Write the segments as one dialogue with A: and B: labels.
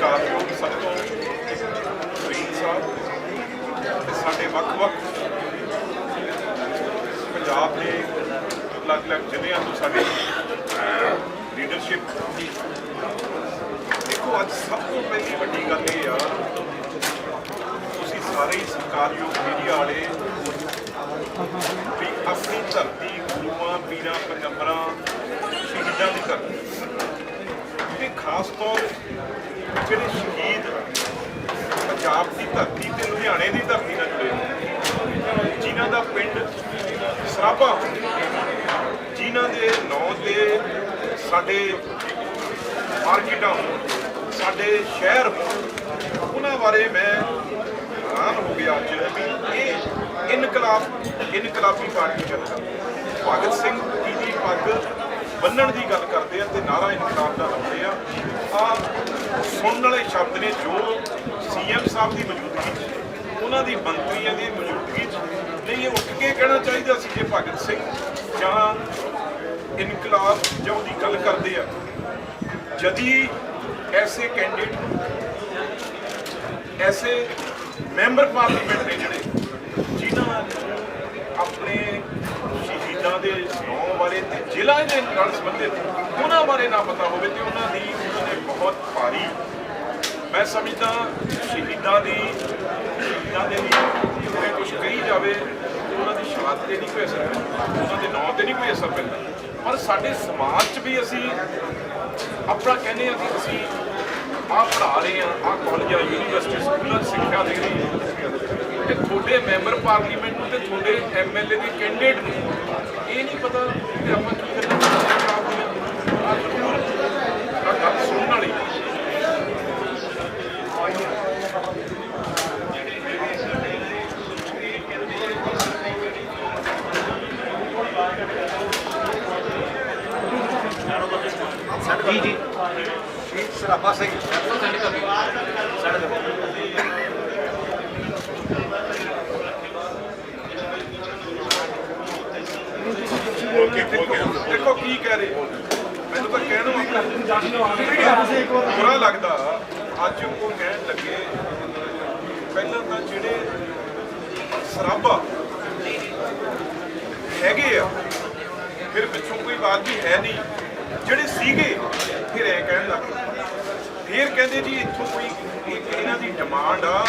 A: ਸਤਿਕਾਰਯੋਗ ਸਾਡੇ ਤੋਂ ਸਾਹਿਬ ਤੇ ਸਾਡੇ ਵੱਖ-ਵੱਖ ਪੰਜਾਬ ਦੇ ਅਲੱਗ-ਅਲੱਗ ਜ਼ਿਲ੍ਹਿਆਂ ਤੋਂ ਸਾਡੀ ਲੀਡਰਸ਼ਿਪ ਦੇਖੋ, ਅੱਜ ਸਭ ਤੋਂ ਪਹਿਲੀ ਵੱਡੀ ਗੱਲ ਇਹ ਆ, ਤੁਸੀਂ ਸਾਰੇ ਹੀ ਸਤਿਕਾਰਯੋਗ ਮੀਡੀਆ ਵਾਲੇ ਵੀ ਆਪਣੀ ਧਰਤੀ, ਗੁਰੂਆਂ, ਪੀਰਾਂ, ਪੈਗੰਬਰਾਂ, ਸ਼ਹੀਦਾਂ ਦੀ ਧਰਤੀ ਤੇ ਖਾਸ ਤੌਰ ਜਿਹੜੇ ਸ਼ਹੀਦ ਪੰਜਾਬ ਦੀ ਧਰਤੀ ਤੇ ਲੁਧਿਆਣੇ ਦੀ ਧਰਤੀ ਨਾਲ ਜੁੜੇ ਹੋਏ ਜਿਨ੍ਹਾਂ ਦਾ ਪਿੰਡ ਸਰਾਭਾ ਜਿਨ੍ਹਾਂ ਦੇ ਨਾਂ ਤੇ ਸਾਡੇ ਮਾਰਕੀਟਾਂ ਹੋਣ, ਸਾਡੇ ਸ਼ਹਿਰ ਹੋਣ, ਉਹਨਾਂ ਬਾਰੇ ਮੈਂ ਹੈਰਾਨ ਹੋ ਗਿਆ ਅੱਜ ਵੀ ਇਹ ਇਨਕਲਾਬ ਇਨਕਲਾਬੀ ਪਾਰਟੀ ਚੱਲ ਰਹੀ ਭਗਤ ਸਿੰਘ ਜੀ ਦੀ ਪੱਗ ਬੰਨਣ ਦੀ ਗੱਲ ਕਰਦੇ ਆ ਤੇ ਨਾਰਾ ਇਨਕਲਾਬ ਦਾ ਲਾਉਂਦੇ ਆ। ਆ ਸੁਣਨ ਵਾਲੇ ਸ਼ਬਦ ਨੇ ਜੋ ਸੀਐਮ ਸਾਹਿਬ ਦੀ ਮੌਜੂਦਗੀ 'ਚ, ਉਹਨਾਂ ਦੀ ਮੰਤਰੀਆਂ ਦੀ ਮੌਜੂਦਗੀ 'ਚ ਨਹੀਂ, ਇਹ ਉੱਠ ਕੇ ਕਹਿਣਾ ਚਾਹੀਦਾ ਸੀ ਜੇ ਭਗਤ ਸਿੰਘ ਜਾਂ ਇਨਕਲਾਬ ਜਾਂ ਉਹਦੀ ਗੱਲ ਕਰਦੇ ਆ, ਜਦੀ ਐਸੇ ਕੈਂਡੀਡੇਟ ਐਸੇ ਮੈਂਬਰ ਪਾਰਲੀਮੈਂਟ ਨੇ ਜਿਹੜੇ ਜਿਨ੍ਹਾਂ ਨੂੰ ਆਪਣੇ ਸ਼ਹੀਦਾਂ ਦੇ ਨਾਂ ਬਾਰੇ ਤੇ ਜ਼ਿਲ੍ਹਾ ਦੇ ਨਾਲ ਸੰਬੰਧਿਤ ਉਹਨਾਂ ਬਾਰੇ ਨਾ ਪਤਾ ਹੋਵੇ ਤੇ ਉਹਨਾਂ ਦੀ ਉਹਨਾਂ ਨੇ ਬਹੁਤ ਭਾਰੀ ਮੈਂ ਸਮਝਦਾ ਸ਼ਹੀਦਾਂ ਦੀ ਸ਼ਹੀਦਾਂ ਦੇ ਲਈ ਜੇ ਕੁਝ ਕਹੀ ਜਾਵੇ ਉਹਨਾਂ ਦੀ ਸ਼ਹਾਦਤ ਤੇ ਨਹੀਂ ਕੋਈ ਅਸਰ ਪੈਂਦਾ, ਉਹਨਾਂ ਦੇ ਨਾਂ ਤੇ ਨਹੀਂ ਕੋਈ ਅਸਰ ਪੈਂਦਾ। ਪਰ ਸਾਡੇ ਸਮਾਜ 'ਚ ਵੀ ਅਸੀਂ ਆਪਣਾ ਕਹਿੰਦੇ ਆ ਕਿ ਅਸੀਂ ਆਹ ਪੜ੍ਹਾ ਰਹੇ ਆ ਆਹ ਕਾਲਜਾਂ ਯੂਨੀਵਰਸਿਟੀ ਸਕੂਲਾਂ 'ਚ ਸਿੱਖਿਆ ਦੇ ਰਹੇ ਹਾਂ। ਤੇ ਤੁਹਾਡੇ ਮੈਂਬਰ ਪਾਰਲੀਮੈਂਟ ਨੂੰ ਤੇ ਤੁਹਾਡੇ ਐਮਐਲਏ ਦੇ ਕੈਂਡੀਡੇਟ ਨੂੰ ਇਹ ਨਹੀਂ ਪਤਾ ਕਿ ਆਪਾਂ ਕੀ ਕਰਨਾ ਚਾਹੁੰਦੇ ਹਾਂ ਆਹ ਜ਼ਰੂਰ ਆਹ ਗੱਲ ਸੁਣਨ ਵਾਲੀ
B: ਜੀ ਜੀ ਸ਼ਹੀਦ ਸਰਾਭਾ ਸਿੰਘ
A: ਦੇਖੋ ਕੀ ਕਹਿ ਰਹੇ ਮੈਨੂੰ ਤਾਂ ਕਹਿਣ ਨੂੰ ਬੁਰਾ ਲੱਗਦਾ। ਅੱਜ ਉਹ ਕਹਿਣ ਲੱਗੇ, ਪਹਿਲਾਂ ਤਾਂ ਜਿਹੜੇ ਸਰਾਬਾ ਹੈਗੇ ਆ, ਫਿਰ ਪਿੱਛੋਂ ਕੋਈ ਬਾਤ ਵੀ ਹੈ ਨਹੀਂ। ਜਿਹੜੇ ਸੀਗੇ, ਫਿਰ ਇਹ ਕਹਿਣ ਲੱਗ ਪਏ ਫਿਰ ਕਹਿੰਦੇ ਜੀ, ਇੱਥੋਂ ਕੋਈ ਇਹਨਾਂ ਦੀ ਡਿਮਾਂਡ ਆ,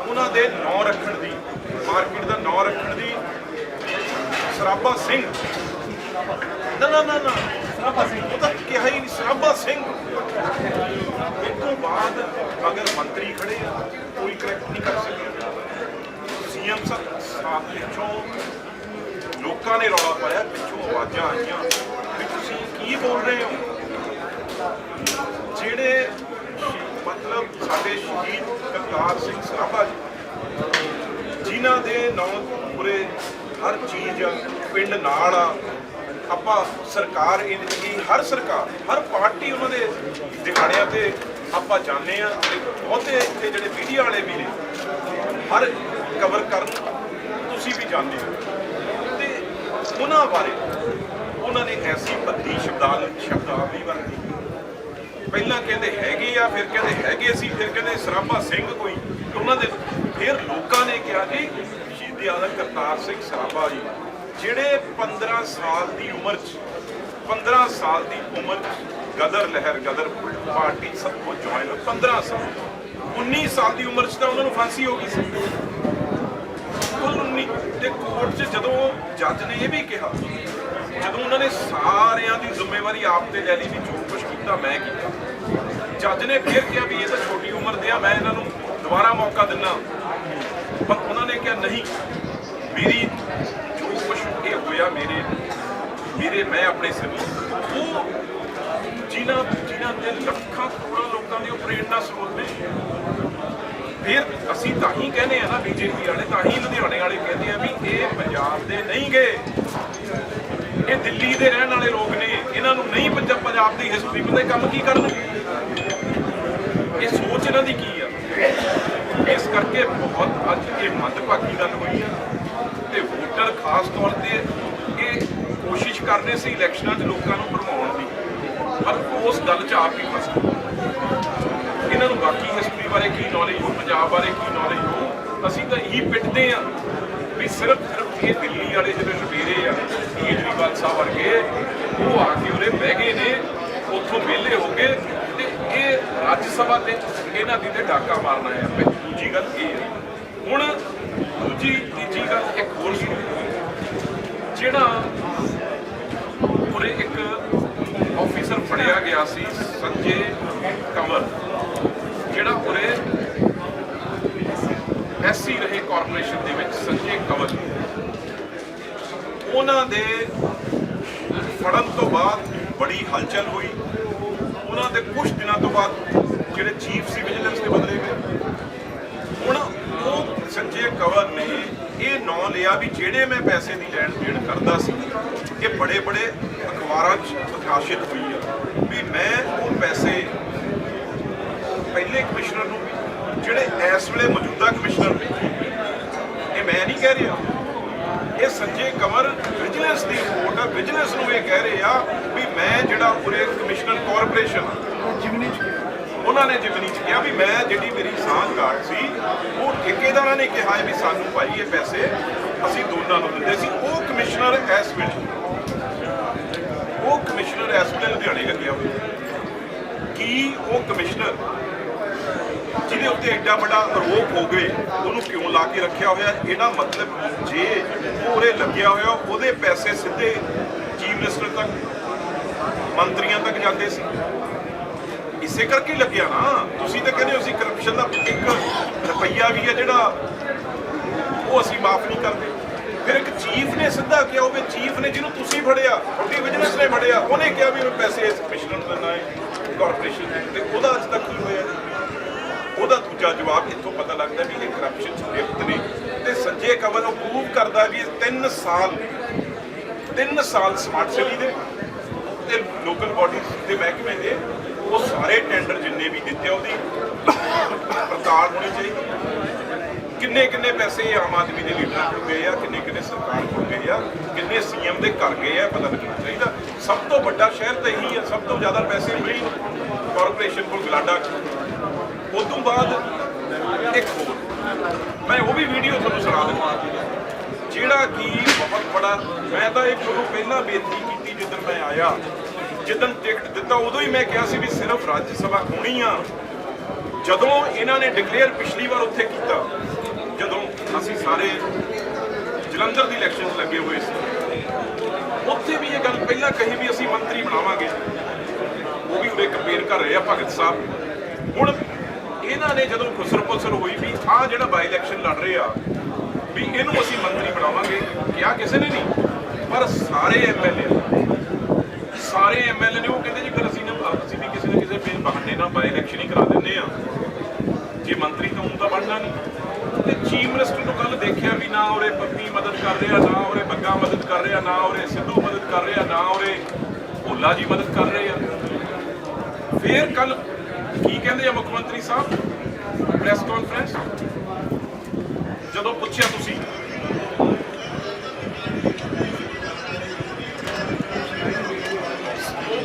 A: ਉਹਨਾਂ ਦੇ ਨਾਂ ਰੱਖਣ ਦੀ ਮਾਰਕੀਟ ਦਾ ਨਾਂ ਰੱਖਣ ਦੀ ਸਰਾਬਾ ਸਿੰਘ। ਨਾ ਨਾ ਨਾ ਨਾ, ਸਰਾਬਾ ਸਿੰਘ ਉਹ ਤਾਂ ਕਿਹਾ ਹੀ ਨਹੀਂ, ਸਰਾਬਾ ਸਿੰਘ। ਇਸ ਤੋਂ ਬਾਅਦ ਅਗਰ ਮੰਤਰੀ ਖੜੇ ਆ, ਕੋਈ ਕਰੈਕਟ ਨਹੀਂ ਕਰ ਸਕਿਆ ਸੀਐਮ ਸਾਹਿਬ ਪਿੱਛੋਂ ਲੋਕਾਂ ਨੇ ਰੌਲਾ ਪਾਇਆ, ਪਿੱਛੋਂ ਆਵਾਜ਼ਾਂ ਆਈਆਂ ਵੀ ਤੁਸੀਂ ਕੀ ਬੋਲ ਰਹੇ ਹੋ? ਜਿਹੜੇ ਮਤਲਬ ਸਾਡੇ ਸ਼ਹੀਦ ਕਰਤਾਰ ਸਿੰਘ ਸਰਾਭਾ ਜੀ, ਜਿਨ੍ਹਾਂ ਦੇ ਨਾਂ ਪੂਰੇ ਹਰ ਚੀਜ਼ ਆ, ਪਿੰਡ ਨਾਲ ਆ। ਆਪਾਂ ਸਰਕਾਰ ਇਹ ਹਰ ਸਰਕਾਰ ਹਰ ਪਾਰਟੀ ਉਹਨਾਂ ਦੇ ਦਿਹਾੜਿਆਂ ਤੇ ਆਪਾਂ ਜਾਣਦੇ ਆ ਤੇ ਬਹੁਤੇ ਇੱਥੇ ਜਿਹੜੇ ਮੀਡੀਆ ਵਾਲੇ ਵੀ ਨੇ ਹਰ ਕਵਰ ਕਰਨ ਤੁਸੀਂ ਵੀ ਜਾਣਦੇ ਹੋ। ਤੇ ਉਹਨਾਂ ਬਾਰੇ ਉਹਨਾਂ ਨੇ ਐਸੀ ਭੱਦੀ ਸ਼ਬਦਾਵਲੀ ਸ਼ਬਦਾਵਲੀ ਵਰਤੀ। ਪਹਿਲਾਂ ਕਹਿੰਦੇ ਹੈਗੇ ਆ ਫਿਰ ਕਹਿੰਦੇ ਹੈਗੇ ਸੀ ਫਿਰ ਕਹਿੰਦੇ ਸਰਾਭਾ ਸਿੰਘ ਕੋਈ। ਉਹਨਾਂ ਦੇ ਫਿਰ ਲੋਕਾਂ ਨੇ ਕਿਹਾ ਜੀ ਸ਼ਹੀਦੀ ਕਰਤਾਰ ਸਿੰਘ ਸਰਾਭਾ ਜੀ, ਜਿਹੜੇ 15 ਸਾਲ ਦੀ ਉਮਰ 'ਚ 15 ਸਾਲ ਦੀ ਉਮਰ 'ਚ ਗਦਰ ਲਹਿਰ, ਗਦਰ ਪਾਰਟੀ ਸਭ ਕੁਝ ਜੁਆਇਨ 15 ਸਾਲ 19 ਸਾਲ ਦੀ ਉਮਰ 'ਚ ਤਾਂ ਉਹਨਾਂ ਨੂੰ ਫਾਂਸੀ ਹੋ ਗਈ ਸੀ। ਕੁੱਲ 19 ਤੇ ਕੋਰਟ 'ਚ ਜਦੋਂ ਜੱਜ ਨੇ ਇਹ ਵੀ ਕਿਹਾ, ਜਦੋਂ ਉਹਨਾਂ ਨੇ ਸਾਰਿਆਂ ਦੀ ਜ਼ਿੰਮੇਵਾਰੀ ਆਪ ਤੇ ਲੈ ਲਈ ਵੀ ਜੋ ਕੁਝ ਕੀਤਾ ਮੈਂ ਕੀਤਾ। ਜੱਜ ਨੇ ਫਿਰ ਕਿਹਾ ਵੀ ਇਹ ਤਾਂ ਛੋਟੀ ਉਮਰ ਦੇ ਆ, ਮੈਂ ਇਹਨਾਂ ਨੂੰ ਦੁਬਾਰਾ ਮੌਕਾ ਦਿੰਨਾ। ਪਰ ਉਹਨਾਂ ਨੇ ਕਿਹਾ ਨਹੀਂ? ਮੇਰੀ ਜੋ ਕੁਝ ਇਹ ਹੋਇਆ ਮੇਰੇ ਮੇਰੇ, ਮੈਂ ਆਪਣੇ ਸਿਰ ਉਹ ਜਿਨ੍ਹਾਂ ਜਿਨ੍ਹਾਂ ਤੇ ਲੱਖਾਂ ਕਰੋੜਾਂ ਲੋਕਾਂ ਦੀ ਪ੍ਰੇਰਣਾ ਸਰੋਤ ਨੇ, ਫਿਰ ਅਸੀਂ ਤਾਂ ਹੀ ਕਹਿੰਦੇ ਆ ਨਾ ਬੀਜੇਪੀ ਵਾਲੇ, ਤਾਂ ਹੀ ਲੁਧਿਆਣੇ ਵਾਲੇ ਕਹਿੰਦੇ ਆ ਵੀ ਇਹ ਪੰਜਾਬ ਦੇ ਨਹੀਂ ਗਏ। ਇਹ ਦਿੱਲੀ ਦੇ ਰਹਿਣ ਵਾਲੇ ਲੋਕ ਨੇ, ਇਹਨਾਂ ਨੂੰ ਨਹੀਂ ਪੰਜਾਬ ਪੰਜਾਬ ਦੀ ਹਿਸਟਰੀ ਪਤਾ ਕੰਮ ਕੀ ਕਰਨਗੇ? ਇਹ ਸੋਚ ਇਹਨਾਂ ਦੀ ਕੀ ਆ? ਇਸ ਕਰਕੇ ਬਹੁਤ ਅੱਜ ਇਹ ਮੰਦਭਾਗੀ ਗੱਲ ਹੋਈ ਆ ਤੇ ਵੋਟਰ ਖਾਸ ਤੌਰ ਤੇ ਇਹ ਕੋਸ਼ਿਸ਼ ਕਰਦੇ ਸੀ ਇਲੈਕਸ਼ਨਾਂ 'ਚ ਲੋਕਾਂ ਨੂੰ ਭਰਮਾਉਣ ਦੀ, ਪਰ ਉਸ ਗੱਲ 'ਚ ਆਪ ਹੀ ਫਸ ਗਏ। ਇਹਨਾਂ ਨੂੰ ਬਾਕੀ ਹਿਸਟਰੀ ਬਾਰੇ ਕੀ ਨੌਲੇਜ ਹੋ, ਪੰਜਾਬ ਬਾਰੇ ਕੀ ਨੌਲੇਜ ਹੋ, ਅਸੀਂ ਤਾਂ ਇਹੀ ਪਿੱਟਦੇ ਆ ਵੀ ਸਿਰਫ ਸਿਰਫ ਇਹ ਦਿੱਲੀ ਵਾਲੇ ਜਿਹੜੇ ਲੁਟੇਰੇ ਆ, ਕੇਜਰੀਵਾਲ ਸਾਹਿਬ ਵਰਗੇ, ਉਹ ਆ ਕੇ ਉਰੇ ਬਹਿ ਗਏ ਨੇ, ਉੱਥੋਂ ਵਿਹਲੇ ਹੋ ਗਏ ਰਾਜ ਸਭਾ ਤੇ ਇਹਨਾਂ ਦੀ ਤੇ ਡਾਕਾ ਮਾਰਨਾ ਹੈ ਪਹਿਲੀ ਦੂਜੀ ਗੱਲ ਇਹ ਹੈ। ਹੁਣ ਦੂਜੀ, ਤੀਜੀ ਗੱਲ ਇੱਕ ਹੋਰ ਜਿਹੜਾ ਉਰੇ ਇੱਕ ਆਫੀਸਰ ਫੜਿਆ ਗਿਆ ਸੀ, ਸੰਜੇ ਕਮਲ ਜਿਹੜਾ ਉਰੇ ਐਸਸੀ ਰਹੇ ਕਾਰਪੋਰੇਸ਼ਨ ਦੇ ਵਿੱਚ, ਸੰਜੇ ਕਮਲ ਉਹਨਾਂ ਦੇ ਫੜਨ ਤੋਂ ਬਾਅਦ ਬੜੀ ਹਲਚਲ ਹੋਈ। ਉਹਨਾਂ ਦੇ ਕੁਝ ਦਿਨਾਂ ਤੋਂ ਬਾਅਦ ਜਿਹੜੇ ਚੀਫ ਸੀ ਵਿਜੀਲੈਂਸ ਦੇ ਬਦਲੇ ਗਏ ਹੁਣ ਉਹ ਸੰਜੇ ਕਵਰ ਨੇ ਇਹ ਨਾਂ ਲਿਆ ਵੀ ਜਿਹੜੇ ਮੈਂ ਪੈਸੇ ਦੀ ਲੈਣ ਦੇਣ ਕਰਦਾ ਸੀ, ਇਹ ਬੜੇ ਬੜੇ ਅਖਬਾਰਾਂ 'ਚ ਪ੍ਰਕਾਸ਼ਿਤ ਹੋਈ ਆ। ਵੀ ਮੈਂ ਉਹ ਪੈਸੇ ਪਹਿਲੇ ਕਮਿਸ਼ਨਰ ਨੂੰ ਵੀ, ਜਿਹੜੇ ਇਸ ਵੇਲੇ ਮੌਜੂਦਾ ਕਮਿਸ਼ਨਰ ਨੇ, ਇਹ ਮੈਂ ਨਹੀਂ ਕਹਿ ਰਿਹਾ। ਇਹ ਸੰਜੇ ਕਮਰ ਵਿਜੀਲੈਂਸ ਦੀ ਰਿਪੋਰਟ ਆ ਵਿਜੀਲੈਂਸ ਨੂੰ ਇਹ ਕਹਿ ਰਹੇ ਆ ਵੀ ਮੈਂ ਜਿਹੜਾ ਪੂਰੇ ਕਮਿਸ਼ਨਰ ਕਾਰਪੋਰੇਸ਼ਨ ਜਿਮਨੀ ਉਹਨਾਂ ਨੇ ਜਿਮਨੀ ਚ ਕਿਹਾ ਵੀ ਮੈਂ ਜਿਹੜੀ ਮੇਰੀ ਸਾਂਝ ਸੀ, ਉਹ ਠੇਕੇਦਾਰਾਂ ਨੇ ਕਿਹਾ ਹੈ ਵੀ ਸਾਨੂੰ ਭਾਈ ਇਹ ਪੈਸੇ ਅਸੀਂ ਦੋਨਾਂ ਨੂੰ ਦਿੰਦੇ ਸੀ। ਉਹ ਕਮਿਸ਼ਨਰ ਇਸ ਵੇਲੇ ਉਹ ਕਮਿਸ਼ਨਰ ਇਸ ਵੇਲੇ ਲੁਧਿਆਣੇ ਲੱਗਿਆ ਹੋਇਆ। ਕੀ ਉਹ ਕਮਿਸ਼ਨਰ ਜਿਹਦੇ ਉੱਤੇ ਐਡਾ ਵੱਡਾ ਆਰੋਪ ਹੋ ਗਏ, ਉਹਨੂੰ ਕਿਉਂ ਲਾ ਕੇ ਰੱਖਿਆ ਹੋਇਆ? ਇਹਦਾ ਮਤਲਬ ਜੇ ਉਹ ਲੱਗਿਆ ਹੋਇਆ, ਉਹਦੇ ਪੈਸੇ ਸਿੱਧੇ ਚੀਫ ਮਿਨਿਸਟਰ ਤੱਕ, ਮੰਤਰੀਆਂ ਤੱਕ ਜਾਂਦੇ ਸੀ। ਇਸੇ ਕਰਕੇ ਲੱਗਿਆ ਨਾ। ਤੁਸੀਂ ਤਾਂ ਕਹਿੰਦੇ ਹੋ ਅਸੀਂ ਕਰਪਸ਼ਨ ਦਾ ਇੱਕ ਰੁਪਈਆ ਵੀ ਹੈ ਜਿਹੜਾ ਉਹ ਅਸੀਂ ਮਾਫ ਨਹੀਂ ਕਰਦੇ। ਫਿਰ ਇੱਕ ਚੀਫ ਨੇ ਸਿੱਧਾ ਕਿਹਾ ਹੋਵੇ ਚੀਫ ਨੇ ਜਿਹਨੂੰ ਤੁਸੀਂ ਫੜਿਆ, ਤੁਹਾਡੀ ਵਿਜੀਲੈਂਸ ਨੇ ਫੜਿਆ, ਉਹਨੇ ਕਿਹਾ ਵੀ ਮੈਂ ਪੈਸੇ ਇਸ ਕਮਿਸ਼ਨਰ ਨੂੰ ਦਿੰਦਾ ਹੈ ਕਾਰਪੋਰੇਸ਼ਨ ਨੂੰ ਤੇ ਉਹਦਾ ਅੱਜ ਤੱਕ ਕੀ ਹੋਇਆ? ਉਹਦਾ ਦੂਜਾ ਜਵਾਬ ਇੱਥੋਂ ਪਤਾ ਲੱਗਦਾ ਵੀ ਇਹ ਕਰਪਸ਼ਨ ਚ ਲਿਪਤ ਨੇ। ਤੇ ਸੰਜੇ ਕਮਲ ਉਹ ਪ੍ਰੂਵ ਕਰਦਾ ਵੀ ਇਹ 3 ਸਾਲ 3 ਸਾਲ ਸਮਾਰਟ ਸਿਟੀ ਦੇ ਤੇ ਲੋਕਲ ਬਾਡੀਜ਼ ਦੇ ਮਹਿਕਮੇ ਦੇ ਉਹ ਸਾਰੇ ਟੈਂਡਰ ਜਿੰਨੇ ਵੀ ਦਿੱਤੇ ਉਹਦੀ ਪੜਤਾਲ ਹੋਣੀ ਚਾਹੀਦੀ ਕਿੰਨੇ ਕਿੰਨੇ ਪੈਸੇ ਆਮ ਆਦਮੀ ਦੇ ਲੀਡਰਾਂ ਕੋਲ ਗਏ ਆ, ਕਿੰਨੇ ਕਿੰਨੇ ਸਰਕਾਰ ਕੋਲ ਗਏ ਆ, ਕਿੰਨੇ ਸੀਐਮ ਦੇ ਘਰ ਗਏ ਆ, ਪਤਾ ਲੱਗਣਾ ਚਾਹੀਦਾ। ਸਭ ਤੋਂ ਵੱਡਾ ਸ਼ਹਿਰ ਤਾਂ ਇਹੀ ਆ, ਸਭ ਤੋਂ ਜ਼ਿਆਦਾ ਪੈਸੇ ਮਿਲੀ ਕਾਰਪੋਰੇਸ਼ਨ ਕੋਲ ਗਲਾਡਾ। ਉਸ ਤੋਂ ਬਾਅਦ ਇੱਕ ਹੋਰ, ਮੈਂ ਉਹ ਵੀ ਵੀਡੀਓ ਤੁਹਾਨੂੰ ਸੁਣਾ ਦਿੰਦਾ। ਜਿਹੜਾ ਕਿ ਬਹੁਤ ਬੜਾ, ਮੈਂ ਤਾਂ ਇਹ ਤੁਹਾਨੂੰ ਪਹਿਲਾਂ ਬੇਨਤੀ ਕੀਤੀ ਜਦੋਂ ਮੈਂ ਆਇਆ ਜਦੋਂ ਟਿਕਟ ਦਿੱਤਾ, ਉਦੋਂ ਹੀ ਮੈਂ ਕਿਹਾ ਸੀ ਵੀ ਸਿਰਫ ਰਾਜ ਸਭਾ ਹੋਣੀ ਆ। ਜਦੋਂ ਇਹਨਾਂ ਨੇ ਡਿਕਲੇਅਰ ਪਿਛਲੀ ਵਾਰ ਉੱਥੇ ਕੀਤਾ, ਜਦੋਂ ਅਸੀਂ ਸਾਰੇ ਜਲੰਧਰ ਦੀ ਇਲੈਕਸ਼ਨ 'ਚ ਲੱਗੇ ਹੋਏ ਸੀ, ਉੱਥੇ ਵੀ ਇਹ ਗੱਲ ਪਹਿਲਾਂ ਕਹੀ ਵੀ ਅਸੀਂ ਮੰਤਰੀ ਬਣਾਵਾਂਗੇ। ਉਹ ਵੀ ਉਰੇ ਕੰਪੇਨ ਕਰ ਰਹੇ ਆ, ਭਗਤ ਸਾਹਿਬ। ਹੁਣ ਇਹਨਾਂ ਨੇ ਜਦੋਂ ਖੁਸਰ ਪੁਸਰ ਹੋਈ ਵੀ ਆਹ ਜਿਹੜਾ ਬਾਈ ਇਲੈਕਸ਼ਨ ਲੜ ਰਹੇ ਆ, ਵੀ ਇਹਨੂੰ ਅਸੀਂ ਮੰਤਰੀ ਬਣਾਵਾਂਗੇ, ਕਿਹਾ ਕਿਸੇ ਨੇ ਨਹੀਂ। ਪਰ ਸਾਰੇ ਐਮਐਲਏ ਸਾਰੇ ਐਮਐਲਏ ਨੇ, ਉਹ ਕਹਿੰਦੇ ਜੀ ਫਿਰ ਅਸੀਂ ਨਾ, ਅਸੀਂ ਵੀ ਕਿਸੇ ਨਾ ਕਿਸੇ ਬੇ ਬਹਾਨੇ ਨਾਲ ਬਾਈ ਇਲੈਕਸ਼ਨ ਹੀ ਕਰਾ ਦਿੰਦੇ ਆ ਜੇ ਮੰਤਰੀ ਤਾਂ ਹੁਣ ਤਾਂ ਬਣਨਾ ਨਹੀਂ। ਤੇ ਚੀਫ ਮਿਨਿਸਟਰ ਨੂੰ ਕੱਲ ਦੇਖਿਆ ਵੀ ਨਾ ਉਹਰੇ ਪੱਪੀ ਮਦਦ ਕਰ ਰਿਹਾ, ਨਾ ਉਹਰੇ ਬੱਗਾ ਮਦਦ ਕਰ ਰਿਹਾ, ਨਾ ਉਹਰੇ ਸਿੱਧੂ ਮਦਦ ਕਰ ਰਿਹਾ, ਨਾ ਉਹਰੇ ਭੋਲਾ ਜੀ ਮਦਦ ਕਰ ਰਹੇ ਆ। ਫੇਰ ਕੱਲ ਕੀ ਕਹਿੰਦੇ ਆ ਮੁੱਖ ਮੰਤਰੀ ਸਾਹਿਬ? ਪ੍ਰੈਸ ਕਾਨਫਰੰਸ ਜਦੋਂ ਪੁੱਛਿਆ ਤੁਸੀਂ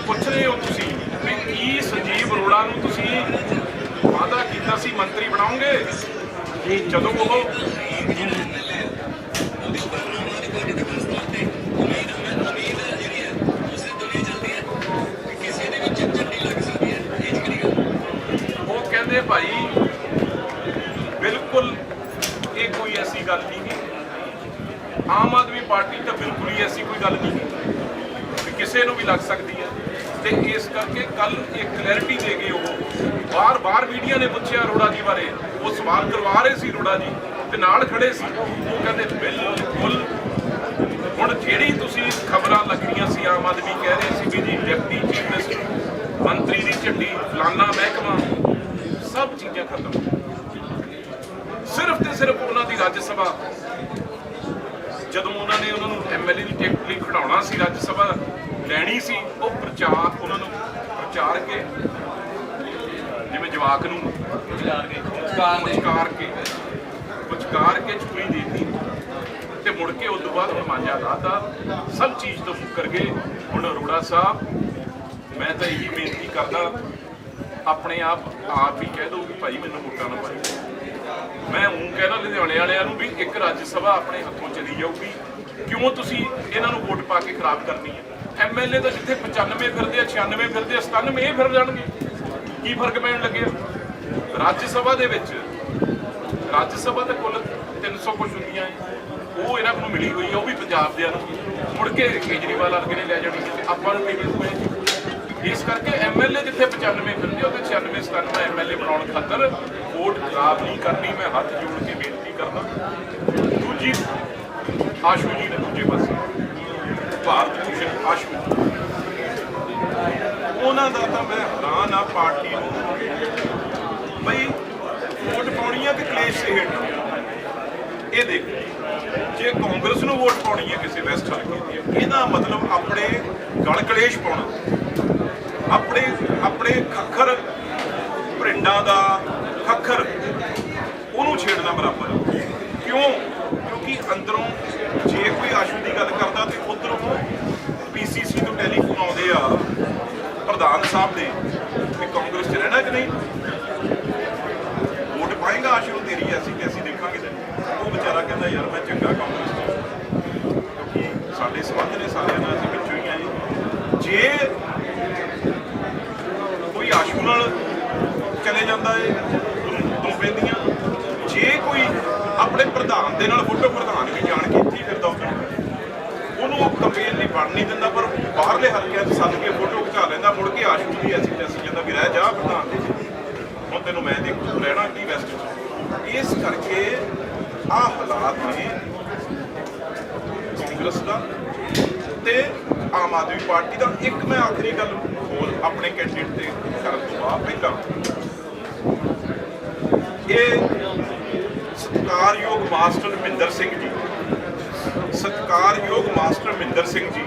A: ਪੁੱਛ ਰਹੇ ਹੋ ਤੁਸੀਂ ਵੀ ਕੀ ਸੰਜੀਵ ਅਰੋੜਾ ਨੂੰ ਤੁਸੀਂ ਵਾਅਦਾ ਕੀਤਾ ਸੀ ਮੰਤਰੀ ਬਣਾਉਂਗੇ? ਜੀ। ਜਦੋਂ ਉਹ ਉਹ ਕਹਿੰਦੇ ਭਾਈ ਬਿਲਕੁਲ ਇਹ ਕੋਈ ਐਸੀ ਗੱਲ ਨਹੀਂ ਆਮ ਆਦਮੀ ਪਾਰਟੀ ਤਾਂ ਬਿਲਕੁਲ ਹੀ ਐਸੀ ਕੋਈ ਗੱਲ ਨਹੀਂ ਕਿਸੇ ਨੂੰ ਵੀ ਲੱਗ ਸਕਦੀ ਹੈ। ਤੇ ਇਸ ਕਰਕੇ ਕੱਲ ਇਹ ਕਲੈਰਿਟੀ ਦੇ ਗਏ ਉਹ ਬਾਰ-ਬਾਰ ਮੀਡੀਆ ਨੇ ਪੁੱਛਿਆ ਅਰੋੜਾ ਜੀ ਬਾਰੇ। ਉਹ ਸਵਾਲ ਕਰਵਾ ਰਹੇ ਸੀ ਅਰੋੜਾ ਜੀ ਤੇ ਨਾਲ ਖੜੇ ਸੀ। ਉਹ ਕਹਿੰਦੇ, ਬਿਲਕੁਲ। ਹੁਣ ਜਿਹੜੀ ਤੁਸੀਂ ਖਬਰਾਂ ਲੱਗੀਆਂ ਸੀ, ਆਮ ਆਦਮੀ ਕਹਿ ਰਹੇ ਸੀ ਵੀ ਜੀ ਡਿਪਟੀ ਚੀਫ ਮਿਨਿਸਟਰ ਮੰਤਰੀ ਦੀ ਝੰਡੀ, ਫਲਾਨਾ ਮਹਿਕਮਾ, ਸਭ ਚੀਜ਼ਾਂ ਖਤਮ। ਸਿਰਫ ਤੇ ਸਿਰਫ ਉਹਨਾਂ ਦੀ ਰਾਜ ਸਭਾ। ਜਦੋਂ ਉਹਨਾਂ ਨੇ ਉਹਨਾਂ ਨੂੰ ਐਮਐਲਏ ਦੀ ਟਿਕਟ ਲਈ ਖੜਾਉਣਾ ਸੀ ਰਾਜ ਸਭਾ ਲੈਣੀ ਸੀ ਉਹ ਪ੍ਰਚਾਰ ਉਹਨਾਂ ਨੂੰ ਪ੍ਰਚਾਰ ਕੇ ਜਿਵੇਂ ਜਵਾਕ ਨੂੰ
C: ਵਿਚਾਰ ਕੇ। ਦੇ
A: ਪੁਚਕਾਰ ਕੇ ਪੁਚਕਾਰ ਕੇ ਚੁਰੀ ਦੇਤੀ। ਤੇ ਮੁੜ ਕੇ ਉਸ ਤੋਂ ਬਾਅਦ ਹੁਣ ਮਾਂਜਾ ਲਾਤਾ ਸਭ ਚੀਜ਼ ਤੋਂ ਮੁੱਕਰ ਗਏ। ਹੁਣ ਅਰੋੜਾ ਸਾਹਿਬ ਮੈਂ ਤਾਂ ਇਹੀ ਬੇਨਤੀ ਕਰਦਾ ਆਪਣੇ ਆਪ ਆਪ ਹੀ ਕਹਿ ਦਿਓ ਕਿ ਭਾਈ ਮੈਨੂੰ ਵੋਟਾਂ ਨਾ ਪਾਇਓ। ਮੈਂ ਉਹ ਕਹਿਣਾ ਲੁਧਿਆਣੇ ਵਾਲਿਆਂ ਨੂੰ ਵੀ ਇੱਕ ਰਾਜ ਸਭਾ ਆਪਣੇ ਹੱਥੋਂ ਚਲੀ ਜਾਊਗੀ। ਕਿਉਂ ਤੁਸੀਂ ਇਹਨਾਂ ਨੂੰ ਵੋਟ ਪਾ ਕੇ ਖਰਾਬ ਕਰਨੀ ਹੈ? ਐਮਐਲਏ ਤਾਂ ਜਿੱਥੇ 95 ਫਿਰਦੇ ਆ 96 ਫਿਰਦੇ ਆ 97 ਇਹ ਫਿਰ ਜਾਣਗੇ। ਕੀ ਫ਼ਰਕ ਪੈਣ ਲੱਗਿਆ ਰਾਜ ਸਭਾ ਦੇ ਵਿੱਚ, ਰਾਜ ਸਭਾ ਦੇ ਕੁੱਲ 300 ਕੁਛ ਹੁੰਦੀਆਂ ਹੈ। ਉਹ ਇਹਨਾਂ ਨੂੰ ਮਿਲੀ ਹੋਈ ਹੈ ਉਹ ਵੀ ਪੰਜਾਬ ਦੇ ਨੂੰ ਮੁੜ ਕੇ ਕੇਜਰੀਵਾਲ ਵਰਗੇ ਨੇ ਲੈ ਜਾਣੀ ਹੈ ਤੇ ਆਪਾਂ ਨੂੰ ਮਿਲੀ ਹੋਈ ਹੈ ਇਸ ਕਰਕੇ ਐਮਐਲਏ ਜਿੱਥੇ 95 ਫਿਰਦੇ ਉਹਦੇ 96 97 ਐਮਐਲਏ ਬਣਾਉਣ ਖਾਤਰ ਵੋਟ ਖਰਾਬ ਨਹੀਂ ਕਰਨੀ। ਮੈਂ ਹੱਥ ਜੋੜ ਕੇ ਬੇਨਤੀ ਕਰਦਾ। ਦੂਜੀ, ਆਸ਼ੂ ਜੀ ਨੇ ਦੂਜੇ ਪਾਸੇ। ਭਾਰਤ ਭੂਸ਼ਣ ਆਸ਼ੂ ਉਹਨਾਂ ਦਾ ਤਾਂ ਮੈਂ ਹੈਰਾਨ ਆ ਪਾਰਟੀ ਨੂੰ। ਬਈ ਵੋਟ ਪਾਉਣੀ ਆ ਕਿ ਕਲੇਸ਼ ਸੇ ਹੇਠ ਇਹ ਦੇਖ, ਜੇ ਕਾਂਗਰਸ ਨੂੰ ਵੋਟ ਪਾਉਣੀ ਹੈ ਕਿਸੇ ਵੈਸਟ ਹਲਕੇ ਦੀ, ਇਹਦਾ ਮਤਲਬ ਆਪਣੇ ਗਲ ਕਲੇਸ਼ ਪਾਉਣਾ। ਆਪਣੇ ਆਪਣੇ ਖੱਖਰ ਭਰਿੰਡਾਂ ਦਾ ਖੱਖਰ ਉਹਨੂੰ ਛੇੜਨਾ ਬਰਾਬਰ। ਕਿਉਂ? ਕਿਉਂਕਿ ਅੰਦਰੋਂ ਜੇ ਕੋਈ ਆਸ਼ੂ ਦੀ ਗੱਲ ਕਰਦਾ ਤੇ ਉਧਰੋਂ ਪੀਸੀਸੀ ਤੋਂ ਟੈਲੀਫੋਨ ਆਉਂਦੇ ਆ, ਪ੍ਰਧਾਨ ਸਾਹਿਬ ਦੇ ਵੀ ਕਾਂਗਰਸ 'ਚ ਰਹਿਣਾ ਕਿ ਨਹੀਂ? ਵੋਟ ਪਾਏਗਾ ਆਸ਼ੂ ਨੂੰ ਤੇਰੀ ਐਸੀ ਕੈਸੀ ਦੇਖਾਂਗੇ ਉਹ ਵਿਚਾਰਾ ਕਹਿੰਦਾ, ਯਾਰ ਮੈਂ ਚੰਗਾ ਕਾਂਗਰਸ 'ਚ ਕਿਉਂਕਿ ਸਾਡੇ ਸੰਬੰਧ ਨੇ ਸਾਰਿਆਂ ਨਾਲ ਅਸੀਂ ਵਿੱਚੋਂ ਹੀ ਆ ਜੀ ਜੇ ਕੋਈ ਆਸ਼ੂ ਨਾਲ ਚਲੇ ਜਾਂਦਾ ਏ ਤੋਂ ਪੈਂਦੀਆਂ ਜੇ ਕੋਈ ਆਪਣੇ ਪ੍ਰਧਾਨ ਦੇ ਨਾਲ ਫੋਟੋ ਪ੍ਰਧਾਨ ਵੀ ਜਾਣ ਕੇ ਇੱਥੇ ਹੀ ਫਿਰਦਾ ਹੁੰਦਾ ਉਹਨੂੰ ਉਹ ਕੰਪੇਨ ਨਹੀਂ ਦਿੰਦਾ, ਪਰ ਬਾਹਰਲੇ ਹਲਕਿਆਂ 'ਚ ਸੱਦ ਕੇ ਫੋਟੋ ਖਿਚਾ ਲੈਂਦਾ, ਮੁੜ ਕੇ ਆਸ਼ੂ ਦੀ ਐਸੀ ਤੈਸੀ ਜਾਂਦਾ ਵੀ ਰਹਿ ਜਾ ਪ੍ਰਧਾਨ ਦੇ ਹੁਣ ਤੈਨੂੰ ਮੈਂ ਦੇਖੂ ਰਹਿਣਾ ਕੀ ਵੈਸਟ 'ਚ? ਇਸ ਕਰਕੇ ਆਹ ਹਾਲਾਤ ਨੇ ਕਾਂਗਰਸ ਦਾ ਤੇ ਆਮ ਆਦਮੀ ਪਾਰਟੀ ਦਾ। ਇੱਕ ਮੈਂ ਆਖਰੀ ਗੱਲ ਹੋਰ ਆਪਣੇ ਕੈਂਡੀਡੇਟ ਤੇ ਕਰਨ ਤੋਂ ਬਾਅਦ ਪਹਿਲਾਂ। ਇਹ ਸਤਿਕਾਰਯੋਗ ਮਾਸਟਰ ਮਿੰਦਰ ਸਿੰਘ ਜੀ, ਸਤਿਕਾਰਯੋਗ ਮਾਸਟਰ ਮਿੰਦਰ ਸਿੰਘ ਜੀ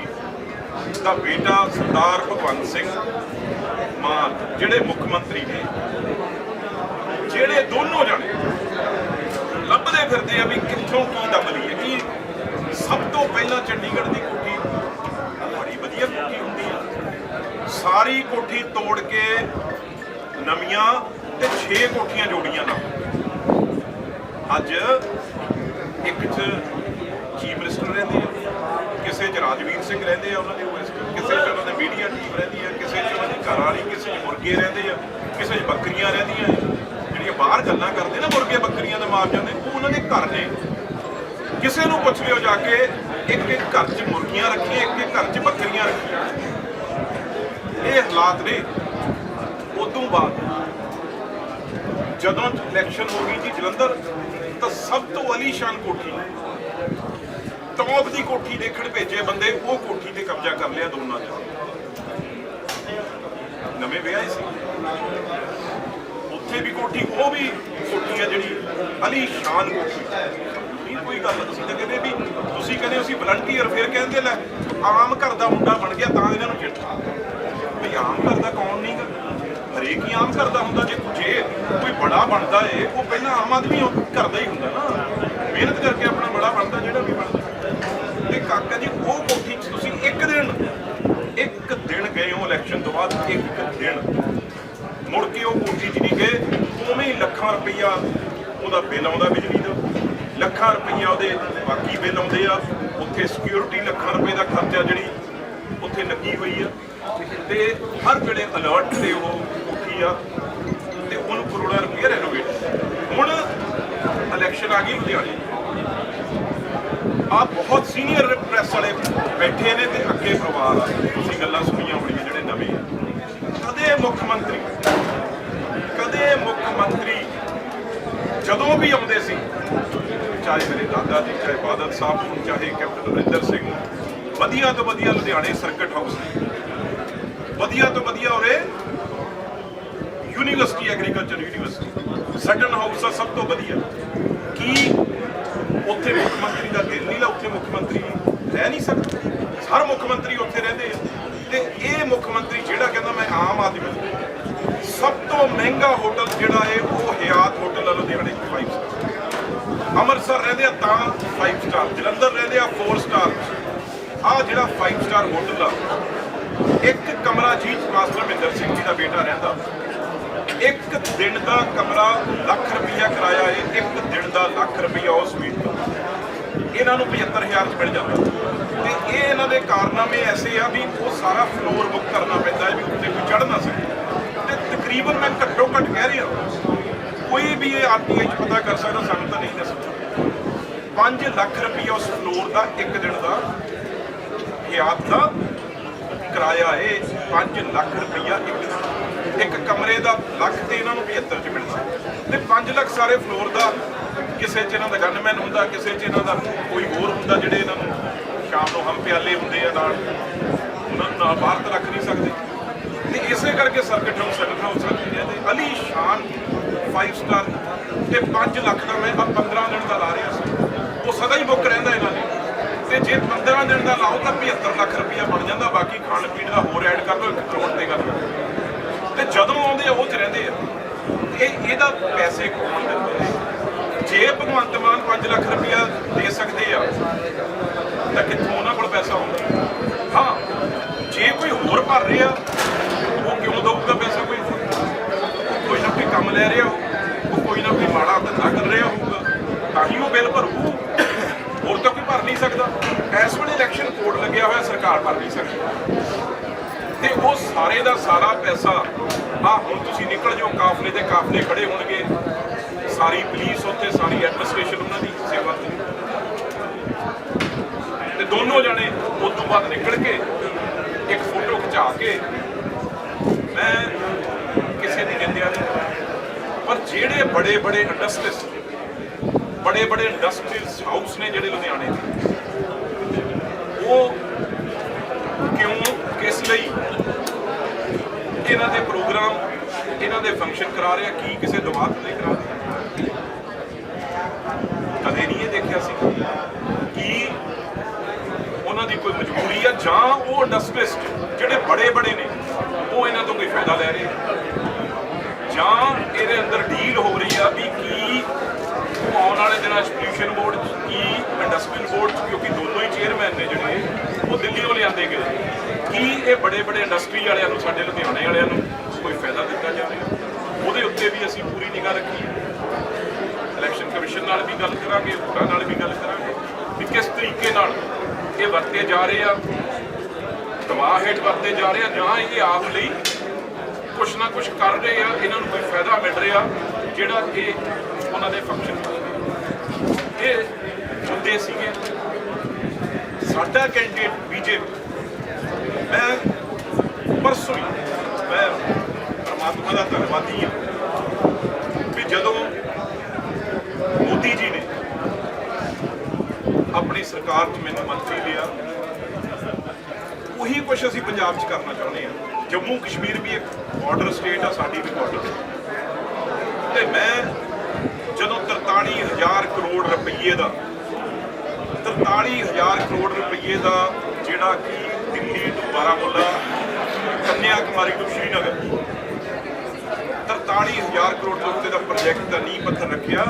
A: ਦਾ ਬੇਟਾ ਸਰਦਾਰ ਭਗਵੰਤ ਸਿੰਘ ਮਾਨ, ਜਿਹੜੇ ਮੁੱਖ ਮੰਤਰੀ ਨੇ, ਜਿਹੜੇ ਦੋਨੋਂ ਜਣੇ ਲੱਭਦੇ ਫਿਰਦੇ ਆ ਵੀ ਕਿੱਥੋਂ ਕੀ ਦਮ ਲਈਏ। ਕੀ ਸਭ ਤੋਂ ਪਹਿਲਾਂ ਚੰਡੀਗੜ੍ਹ ਦੀ ਕੋਠੀ ਬੜੀ ਵਧੀਆ ਕੋਠੀ ਹੁੰਦੀ ਆ। ਸਾਰੀ ਕੋਠੀ ਤੋੜ ਕੇ ਨਵੀਆਂ ਤੇ 6 ਕੋਠੀਆਂ ਜੋੜੀਆਂ ਨਾ। ਅੱਜ ਇੱਕ ਚ ਚੀਫ ਮਿਨਿਸਟਰ ਰਹਿੰਦੇ ਆ ਕਿਸੇ ਚ ਰਾਜਵੀਰ ਸਿੰਘ ਰਹਿੰਦੇ ਆ, ਉਹਨਾਂ ਦੇ OS ਕਿਸੇ ਚ ਉਹਨਾਂ ਦੇ ਮੀਡੀਆ ਟੀਮ ਰਹਿੰਦੀ ਆ, ਕਿਸੇ ਚ ਉਹਨਾਂ ਦੀ ਘਰ ਕਿਸੇ ਚ ਮੁਰਗੇ ਰਹਿੰਦੇ ਆ, ਕਿਸੇ ਚ ਬੱਕਰੀਆਂ ਰਹਿੰਦੀਆਂ ਜਿਹੜੀਆਂ ਬਾਹਰ ਗੱਲਾਂ ਕਰਦੇ ਨਾ ਮੁਰਗੇ ਬੱਕਰੀਆਂ ਦੇ ਮਾਰ ਜਾਂਦੇ, ਉਹ ਉਹਨਾਂ ਦੇ ਘਰ ਨੇ। ਕਿਸੇ ਨੂੰ ਪੁੱਛ ਲਿਓ ਜਾ ਕੇ, ਇੱਕ ਇੱਕ ਘਰ 'ਚ ਮੁਰਗੀਆਂ ਰੱਖੀਆਂ, ਇੱਕ ਇੱਕ ਘਰ 'ਚ ਬੱਕਰੀਆਂ ਰੱਖੀਆਂ। ਇਹ ਹਾਲਾਤ ਨੇ। ਉਦੋਂ ਬਾਅਦ ਜਦੋਂ ਇਲੈਕਸ਼ਨ ਹੋ ਗਈ ਜੀ ਜਲੰਧਰ, ਤਾਂ ਸਭ ਤੋਂ ਅਲੀਸ਼ਾਨ ਕੋਠੀ। ਟੌਪ ਦੀ ਕੋਠੀ ਦੇਖਣ ਭੇਜੇ ਬੰਦੇ, ਉਹ ਕੋਠੀ ਤੇ ਕਬਜ਼ਾ ਕਰ ਲਿਆ ਦੋਨਾਂ ਨੇ ਨਵੇਂ ਵਿਆਹੇ ਸੀ। ਉੱਥੇ ਵੀ ਕੋਠੀ, ਉਹ ਵੀ ਕੋਠੀ ਆ ਜਿਹੜੀ ਅਲੀਸ਼ਾਨ ਕੋਠੀ। ਕੋਈ ਗੱਲ ਤੁਸੀਂ ਤਾਂ ਕਹਿੰਦੇ ਵੀ ਤੁਸੀਂ ਕਹਿੰਦੇ ਅਸੀਂ ਵਲੰਟੀਅਰ ਫਿਰ ਕਹਿੰਦੇ ਲੈ, ਆਮ ਘਰ ਦਾ ਮੁੰਡਾ ਬਣ ਗਿਆ, ਤਾਂ ਇਹਨਾਂ ਨੂੰ ਚਿੱਠਾ ਵੀ ਆਮ ਘਰ ਦਾ ਕੌਣ ਨਹੀਂ ਗਾ? ਹਰੇਕ ਹੀ ਆਮ ਘਰ ਦਾ ਹੁੰਦਾ, ਜੇ ਜੇ ਕੋਈ ਬੜਾ ਬਣਦਾ ਏ, ਉਹ ਪਹਿਲਾਂ ਆਮ ਆਦਮੀ ਉਹ ਘਰ ਦਾ ਹੀ ਹੁੰਦਾ ਨਾ। ਮਿਹਨਤ ਕਰਕੇ ਆਪਣਾ ਬੜਾ ਬਣਦਾ ਜਿਹੜਾ ਵੀ ਬਣਦਾ। ਕਾਕਾ ਜੀ, ਉਹ ਕੋਠੀ ਤੁਸੀਂ ਇੱਕ ਦਿਨ ਇੱਕ ਦਿਨ ਗਏ ਹੋ ਇਲੈਕਸ਼ਨ ਤੋਂ ਬਾਅਦ, ਇੱਕ ਦਿਨ। ਮੁੜ ਕੇ ਉਹ ਕੋਠੀ 'ਚ ਨਹੀਂ ਗਏ, ਉਵੇਂ ਹੀ ਲੱਖਾਂ ਰੁਪਈਆ ਉਹਦਾ ਬਿੱਲ ਆਉਂਦਾ ਬਿਜਲੀ ਦਾ। ਲੱਖਾਂ ਰੁਪਈਆ ਉਹਦੇ ਬਾਕੀ ਬਿੱਲ ਆਉਂਦੇ ਆ। ਉੱਥੇ ਸਿਕਿਉਰਿਟੀ ਲੱਖਾਂ ਰੁਪਏ ਦਾ ਖਰਚਾ ਜਿਹੜੀ ਉੱਥੇ ਲੱਗੀ ਹੋਈ ਆ। ਤੇ ਹਰ ਵੇਲੇ ਅਲਰਟ ਤੇ ਉਹ ਕੋਠੀ ਆ, ਤੇ ਉਹਨੂੰ ਕਰੋੜਾਂ ਰੁਪਏ ਰੈਨੋਵੇਟ ਹੁਣ ਇਲੈਕਸ਼ਨ ਆ ਗਈ ਲੁਧਿਆਣੇ। ਆ ਬਹੁਤ ਸੀਨੀਅਰ ਪ੍ਰੈਸ ਵਾਲੇ ਬੈਠੇ ਨੇ ਤੇ ਅੱਗੇ ਪਰਿਵਾਰ ਆ। ਤੁਸੀਂ ਗੱਲਾਂ ਸੁਣੀਆਂ ਹੋਣੀਆਂ ਜਿਹੜੇ ਨਵੇਂ ਆ। ਕਦੇ ਮੁੱਖ ਮੰਤਰੀ, ਕਦੇ ਮੁੱਖ ਮੰਤਰੀ ਜਦੋਂ ਵੀ ਆਉਂਦੇ ਸੀ, ਚਾਹੇ ਮੇਰੇ ਦਾਦਾ ਜੀ, ਚਾਹੇ ਬਾਦਲ ਸਾਹਿਬ ਹੋਣ, ਚਾਹੇ ਕੈਪਟਨ ਅਮਰਿੰਦਰ ਸਿੰਘ ਵਧੀਆ ਤੋਂ ਵਧੀਆ ਲੁਧਿਆਣੇ ਸਰਕਟ ਹਾਊਸ ਵਧੀਆ ਤੋਂ ਵਧੀਆ ਉਰੇ ਯੂਨੀਵਰਸਿਟੀ ਐਗਰੀਕਲਚਰ ਯੂਨੀਵਰਸਿਟੀ ਸਟਨ ਹਾਊਸ ਆ, ਸਭ ਤੋਂ ਵਧੀਆ। ਕੀ ਉੱਥੇ ਮੁੱਖ ਮੰਤਰੀ ਦਾ ਦਿਲ ਨਹੀਂ ਲਾ, ਉੱਥੇ ਮੁੱਖ ਮੰਤਰੀ ਰਹਿ ਨਹੀਂ ਸਕਦਾ। ਹਰ ਮੁੱਖ ਮੰਤਰੀ ਉੱਥੇ ਰਹਿੰਦੇ ਆ। ਤੇ ਇਹ ਮੁੱਖ ਮੰਤਰੀ ਜਿਹੜਾ ਕਹਿੰਦਾ ਮੈਂ ਆਮ ਆਦਮੀ ਸਭ ਤੋਂ ਮਹਿੰਗਾ ਹੋਟਲ ਜਿਹੜਾ ਹੈ ਉਹ ਹਯਾਤ ਹੋਟਲ ਆ ਲੁਧਿਆਣੇ 5 ਸਟਾਰ ਅੰਮ੍ਰਿਤਸਰ ਰਹਿੰਦੇ ਆ ਤਾਂ 5 ਸਟਾਰ ਜਲੰਧਰ ਰਹਿੰਦੇ ਆ 4 ਸਟਾਰ ਆ ਜਿਹੜਾ 5 ਸਟਾਰ ਹੋਟਲ ਆ, ਇੱਕ ਕਮਰਾ ਜੀ ਮਾਸਟਰ ਮਹਿੰਦਰ ਸਿੰਘ ਜੀ ਦਾ ਬੇਟਾ ਰਹਿੰਦਾ। ਇੱਕ ਦਿਨ ਦਾ ਕਮਰਾ ਲੱਖ ਰੁਪਈਆ ਕਿਰਾਇਆ ਹੈ ਇੱਕ ਦਿਨ ਦਾ ਲੱਖ ਰੁਪਈਆ ਉਸ ਸਵੀਟ ਦਾ। ਇਹਨਾਂ ਨੂੰ 75000 ਚ ਮਿਲ ਜਾਂਦਾ। ਤੇ ਇਹ ਇਹਨਾਂ ਦੇ ਕਾਰਨਾਮੇ ਐਸੇ ਆ ਵੀ ਉਹ ਸਾਰਾ ਫਲੋਰ ਬੁੱਕ ਕਰਨਾ ਪੈਂਦਾ ਹੈ ਵੀ ਉੱਤੇ ਕੋਈ ਚੜ੍ਹ ਨਾ ਸਕੇ। ਤੇ ਤਕਰੀਬਨ ਮੈਂ ਘੱਟੋ ਘੱਟ ਕਹਿ ਰਿਹਾ ਕੋਈ ਵੀ ਇਹ ਆਰਟੀਆਈ ਚ ਪਤਾ ਕਰ ਸਕਦਾ, ਸਾਨੂੰ ਤਾਂ ਨਹੀਂ ਦੱਸਦਾ। 5 ਲੱਖ ਰੁਪਈਆ ਉਸ ਫਲੋਰ ਦਾ ਇੱਕ ਦਿਨ ਦਾ ਹਯਾਤ ਦਾ ਕਿਰਾਇਆ ਹੈ 5 ਲੱਖ ਰੁਪਈਆ ਇੱਕ ਦਿਨ ਇੱਕ ਕਮਰੇ ਦਾ ਲੱਖ ਤੇ ਇਹਨਾਂ ਨੂੰ 75 ਚ ਮਿਲਦਾ ਤੇ 5 ਲੱਖ ਸਾਰੇ ਫਲੋਰ ਦਾ ਕਿਸੇ ਚ ਇਹਨਾਂ ਦਾ ਗਨਮੈਨ ਹੁੰਦਾ, ਕਿਸੇ ਚ ਇਹਨਾਂ ਦਾ ਕੋਈ ਹੋਰ ਹੁੰਦਾ ਜਿਹੜੇ ਇਹਨਾਂ ਨੂੰ ਸ਼ਾਮ ਨੂੰ ਹਮ ਪਿਆਲੇ ਹੁੰਦੇ ਆ ਨਾਲ, ਉਹਨਾਂ ਨੂੰ ਨਾਲ ਬਾਹਰ ਤਾਂ ਰੱਖ ਨਹੀਂ ਸਕਦੇ। ਤੇ ਇਸੇ ਕਰਕੇ ਸਰਕਟ ਹਾਊਸ ਸਰਕਟ ਹਾਊਸ ਰੱਖੀ ਹੈ ਤੇ ਅਲੀ ਸ਼ਾਨ 5 ਸਟਾਰ ਤੇ 5 ਲੱਖ ਦਾ ਮੈਂ 15 ਦਿਨ ਦਾ ਲਾ ਰਿਹਾ ਸੀ। ਉਹ ਸਦਾ ਹੀ ਬੁੱਕ ਰਹਿੰਦਾ ਇਹਨਾਂ ਨੇ ਤੇ ਜੇ 15 ਦਿਨ ਦਾ ਲਾਓ ਤਾਂ 75 ਲੱਖ ਰੁਪਇਆ ਬਣ ਜਾਂਦਾ, ਬਾਕੀ ਖਾਣ ਪੀਣ ਦਾ ਹੋਰ ਐਡ ਕਰ ਲਓ, ਇੱਕ ਕਰੋੜ ਤੇ ਗੱਲ ਤੇ ਜਦੋਂ ਆਉਂਦੇ ਆ, ਉਹ ਚ ਰਹਿੰਦੇ ਆ। ਇਹ ਇਹਦਾ ਪੈਸੇ ਕੌਣ ਦਿੰਦੇ ਆ ਜੇ ਭਗਵੰਤ ਮਾਨ 5 ਲੱਖ ਰੁਪਇਆ ਦੇ ਸਕਦੇ ਆ, ਤਾਂ ਕਿੱਥੋਂ ਉਹਨਾਂ ਕੋਲ ਪੈਸਾ ਆਉਂਦਾ ਹਾਂ, ਜੇ ਕੋਈ ਹੋਰ ਭਰ ਰਿਹਾ, ਉਹ ਕਿਉਂ ਦਊਗਾ ਪੈਸਾ ਕੋਈ? ਕੋਈ ਨਾ ਕੋਈ ਕੰਮ ਲੈ ਰਿਹਾ ਹੋ ਉਹ ਕੋਈ ਨਾ ਕੋਈ ਮਾੜਾ ਧੰਦਾ ਕਰ ਰਿਹਾ ਹੋਊਗਾ, ਤਾਂ ਹੀ ਉਹ ਬਿੱਲ ਭਰੂ ਹੋਰ ਤਾਂ ਕੋਈ ਭਰ ਨਹੀਂ ਸਕਦਾ। ਇਸ ਵੇਲੇ ਇਲੈਕਸ਼ਨ ਕੋਡ ਲੱਗਿਆ ਹੋਇਆ, ਸਰਕਾਰ ਭਰ ਨਹੀਂ ਸਕਦੀ। ਤੇ ਉਹ ਸਾਰੇ ਦਾ ਸਾਰਾ ਪੈਸਾ ਆ ਹੁਣ ਤੁਸੀਂ ਨਿਕਲ ਜਾਓ, ਕਾਫਲੇ ਦੇ ਕਾਫਲੇ ਖੜੇ ਹੋਣਗੇ। ਸਾਰੀ ਪੁਲਿਸ ਉੱਥੇ, ਸਾਰੀ ਐਡਮਿਨਿਸਟ੍ਰੇਸ਼ਨ ਉਹਨਾਂ ਦੀ ਸੇਵਾ ਤੇ ਤੇ ਦੋਨੋਂ ਜਣੇ ਉਸ ਤੋਂ ਬਾਅਦ ਨਿਕਲ ਕੇ ਇੱਕ ਫੋਟੋ ਖਿਚਾ ਕੇ ਮੈਂ ਕਿਸੇ ਦੀ ਨਿੰਦਿਆ ਨਹੀਂ ਪਰ ਜਿਹੜੇ ਬੜੇ ਬੜੇ ਇੰਡਸਟਰੀਜ਼ ਬੜੇ ਬੜੇ ਇੰਡਸਟਰੀਜ਼ ਹਾਊਸ ਨੇ ਜਿਹੜੇ ਲੁਧਿਆਣੇ ਦੇ, ਉਹ ਕਿਉਂ, ਕਿਸ ਲਈ ਇਹਨਾਂ ਦੇ ਪ੍ਰੋਗਰਾਮ ਇਹਨਾਂ ਦੇ ਫੰਕਸ਼ਨ ਕਰਾ ਰਿਹਾ, ਕੀ ਕਿਸੇ ਦਬਾਅ ਲਈ ਕਰਾ ਰਿਹਾ ਕਦੇ ਨਹੀਂ ਇਹ ਦੇਖਿਆ ਸੀ ਕਿ ਉਹਨਾਂ ਦੀ ਕੋਈ ਮਜਬੂਰੀ ਆ ਜਾਂ ਉਹ ਇੰਡਸਟਰੀਸਟ ਜਿਹੜੇ ਬੜੇ ਬੜੇ ਨੇ, ਉਹ ਇਹਨਾਂ ਤੋਂ ਕੋਈ ਫਾਇਦਾ ਲੈ ਰਹੇ ਜਾਂ ਇਹਦੇ ਅੰਦਰ ਡੀਲ ਹੋ ਰਹੀ ਆ ਵੀ ਕੀ ਉਹ ਆਉਣ ਵਾਲੇ ਦਿਨਾਂ 'ਚ ਪੋਲੂਸ਼ਨ ਬੋਰਡ 'ਚ, ਕੀ ਇੰਡਸਟਰੀਅਲ ਬੋਰਡ 'ਚ, ਕਿਉਂਕਿ ਦੋਨੋਂ ਹੀ ਚੇਅਰਮੈਨ ਨੇ ਜਿਹੜੇ, ਉਹ ਦਿੱਲੀੋਂ ਲਿਆਂਦੇ ਗਏ। ਕੀ ਇਹ ਬੜੇ ਬੜੇ ਇੰਡਸਟਰੀ ਵਾਲਿਆਂ ਨੂੰ, ਸਾਡੇ ਲੁਧਿਆਣੇ ਵਾਲਿਆਂ ਨੂੰ ਕੋਈ ਫਾਇਦਾ ਦਿੱਤਾ ਜਾ ਰਿਹਾ ਉਹਦੇ ਉੱਤੇ ਵੀ ਅਸੀਂ ਪੂਰੀ ਨਿਗਾਹ ਰੱਖੀ ਹੈ ਇਲੈਕਸ਼ਨ ਕਮਿਸ਼ਨ ਨਾਲ ਵੀ ਗੱਲ ਕਰਾਂਗੇ ਹੋਰਾਂ ਨਾਲ ਵੀ ਗੱਲ ਕਰਾਂਗੇ ਵੀ ਕਿਸ ਤਰੀਕੇ ਨਾਲ ਇਹ ਵਰਤੇ ਜਾ ਰਹੇ ਆ। ਦਬਾਅ ਹੇਠ ਵਰਤੇ ਜਾ ਰਹੇ ਆ ਜਾਂ ਇਹ ਆਪ ਲਈ ਕੁਛ ਨਾ ਕੁਛ ਕਰ ਰਹੇ ਆ, ਇਹਨਾਂ ਨੂੰ ਕੋਈ ਫਾਇਦਾ ਮਿਲ ਰਿਹਾ ਜਿਹੜਾ ਇਹ ਉਹਨਾਂ ਦੇ ਫੰਕਸ਼ਨ ਇਹ ਮੁੱਦੇ ਸੀਗੇ। ਸਾਡਾ ਕੈਂਡੀਡੇਟ ਬੀਜੇਪੀ ਮੈਂ ਪਰਸੋਂ ਹੀ, ਮੈਂ ਪਰਮਾਤਮਾ ਦਾ ਧੰਨਵਾਦੀ ਹਾਂ ਵੀ ਜਦੋਂ ਮੋਦੀ ਜੀ ਨੇ ਆਪਣੀ ਸਰਕਾਰ 'ਚ ਮੈਨੂੰ ਮੰਤਰੀ ਲਿਆ। ਉਹੀ ਕੁਝ ਅਸੀਂ ਪੰਜਾਬ 'ਚ ਕਰਨਾ ਚਾਹੁੰਦੇ ਹਾਂ। ਜੰਮੂ ਕਸ਼ਮੀਰ ਵੀ ਇੱਕ ਬਾਰਡਰ ਸਟੇਟ ਆ, ਸਾਡੀ ਵੀ ਬਾਰਡਰ ਤੇ ਮੈਂ ਜਦੋਂ 43000 ਕਰੋੜ ਰੁਪਏ ਦਾ 43000 ਕਰੋੜ ਰੁਪਏ ਦਾ ਜਿਹੜਾ ਕਿ ਦਿੱਲੀ ਤੋਂ ਬਾਰਾਮੂਲਾ ਕੰਨਿਆ ਕੁਮਾਰੀ ਤੋਂ ਸ਼੍ਰੀਨਗਰ 43000 ਕਰੋੜ ਰੁਪਏ ਦਾ ਪ੍ਰੋਜੈਕਟ ਦਾ ਨੀਂਹ ਪੱਥਰ ਰੱਖਿਆ।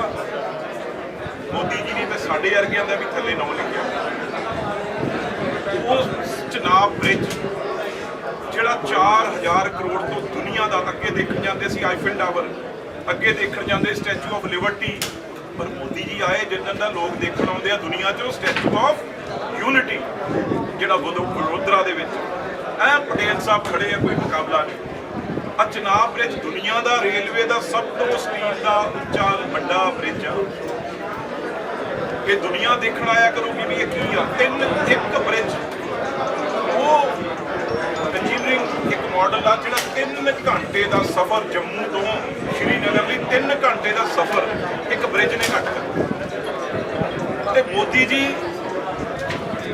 A: ਮੋਦੀ ਜੀ ਨੇ ਤਾਂ ਸਾਡੇ ਵਰਗਿਆਂ ਦਾ ਵੀ ਥੱਲੇ ਨਾਮ ਲਿਖਿਆ। ਉਹ ਚਨਾਬ ਬ੍ਰਿਜ ਜਿਹੜਾ 4000 ਕਰੋੜ ਤੋਂ ਦੁਨੀਆ ਦਾ ਅੱਗੇ ਦੇਖਣ ਜਾਂਦੇ ਸੀ ਆਈਫਲ ਟਾਵਰ ਅੱਗੇ ਦੇਖਣ ਜਾਂਦੇ ਸਟੈਚੂ ਆਫ ਲਿਬਰਟੀ ਪਰ ਮੋਦੀ ਜੀ ਆਏ, ਜਿੰਨਾਂ ਦਾ ਲੋਕ ਦੇਖਣ ਆਉਂਦੇ ਆ ਦੁਨੀਆ 'ਚੋਂ ਸਟੈਚੂ ਆਫ ਯੂਨਿਟੀ ਜਿਹੜਾ ਵਡੋ- ਵਡੋਦਰਾ ਦੇ ਵਿੱਚ। ਐ ਪਟੇਲ ਸਾਹਿਬ ਖੜੇ ਆ, ਕੋਈ ਮੁਕਾਬਲਾ ਨਹੀਂ। ਆ ਚਨਾਬ ਬ੍ਰਿਜ ਦੁਨੀਆ ਦਾ ਰੇਲਵੇ ਦਾ, ਸਭ ਤੋਂ ਸਟੀਲ ਦਾ ਉੱਚਾ ਵੱਡਾ ਬ੍ਰਿਜ ਆ। ਕਿ ਦੁਨੀਆ ਦੇਖਣ ਆਇਆ ਕਰੂਗੀ ਵੀ ਇਹ ਕੀ ਆ। ਤਿੰਨ, ਇੱਕ ਬ੍ਰਿਜ ਉਹ ਇੰਜੀਨੀਅਰਿੰਗ ਇੱਕ ਮਾਡਲ ਆ ਜਿਹੜਾ 3 ਘੰਟੇ ਦਾ ਸਫ਼ਰ ਜੰਮੂ ਤੋਂ ਸ਼੍ਰੀਨਗਰ ਲਈ 3 ਘੰਟੇ ਦਾ ਸਫ਼ਰ ਇੱਕ ਬ੍ਰਿਜ ਨੇ ਕੱਟ ਕਰ ਤੇ ਮੋਦੀ ਜੀ,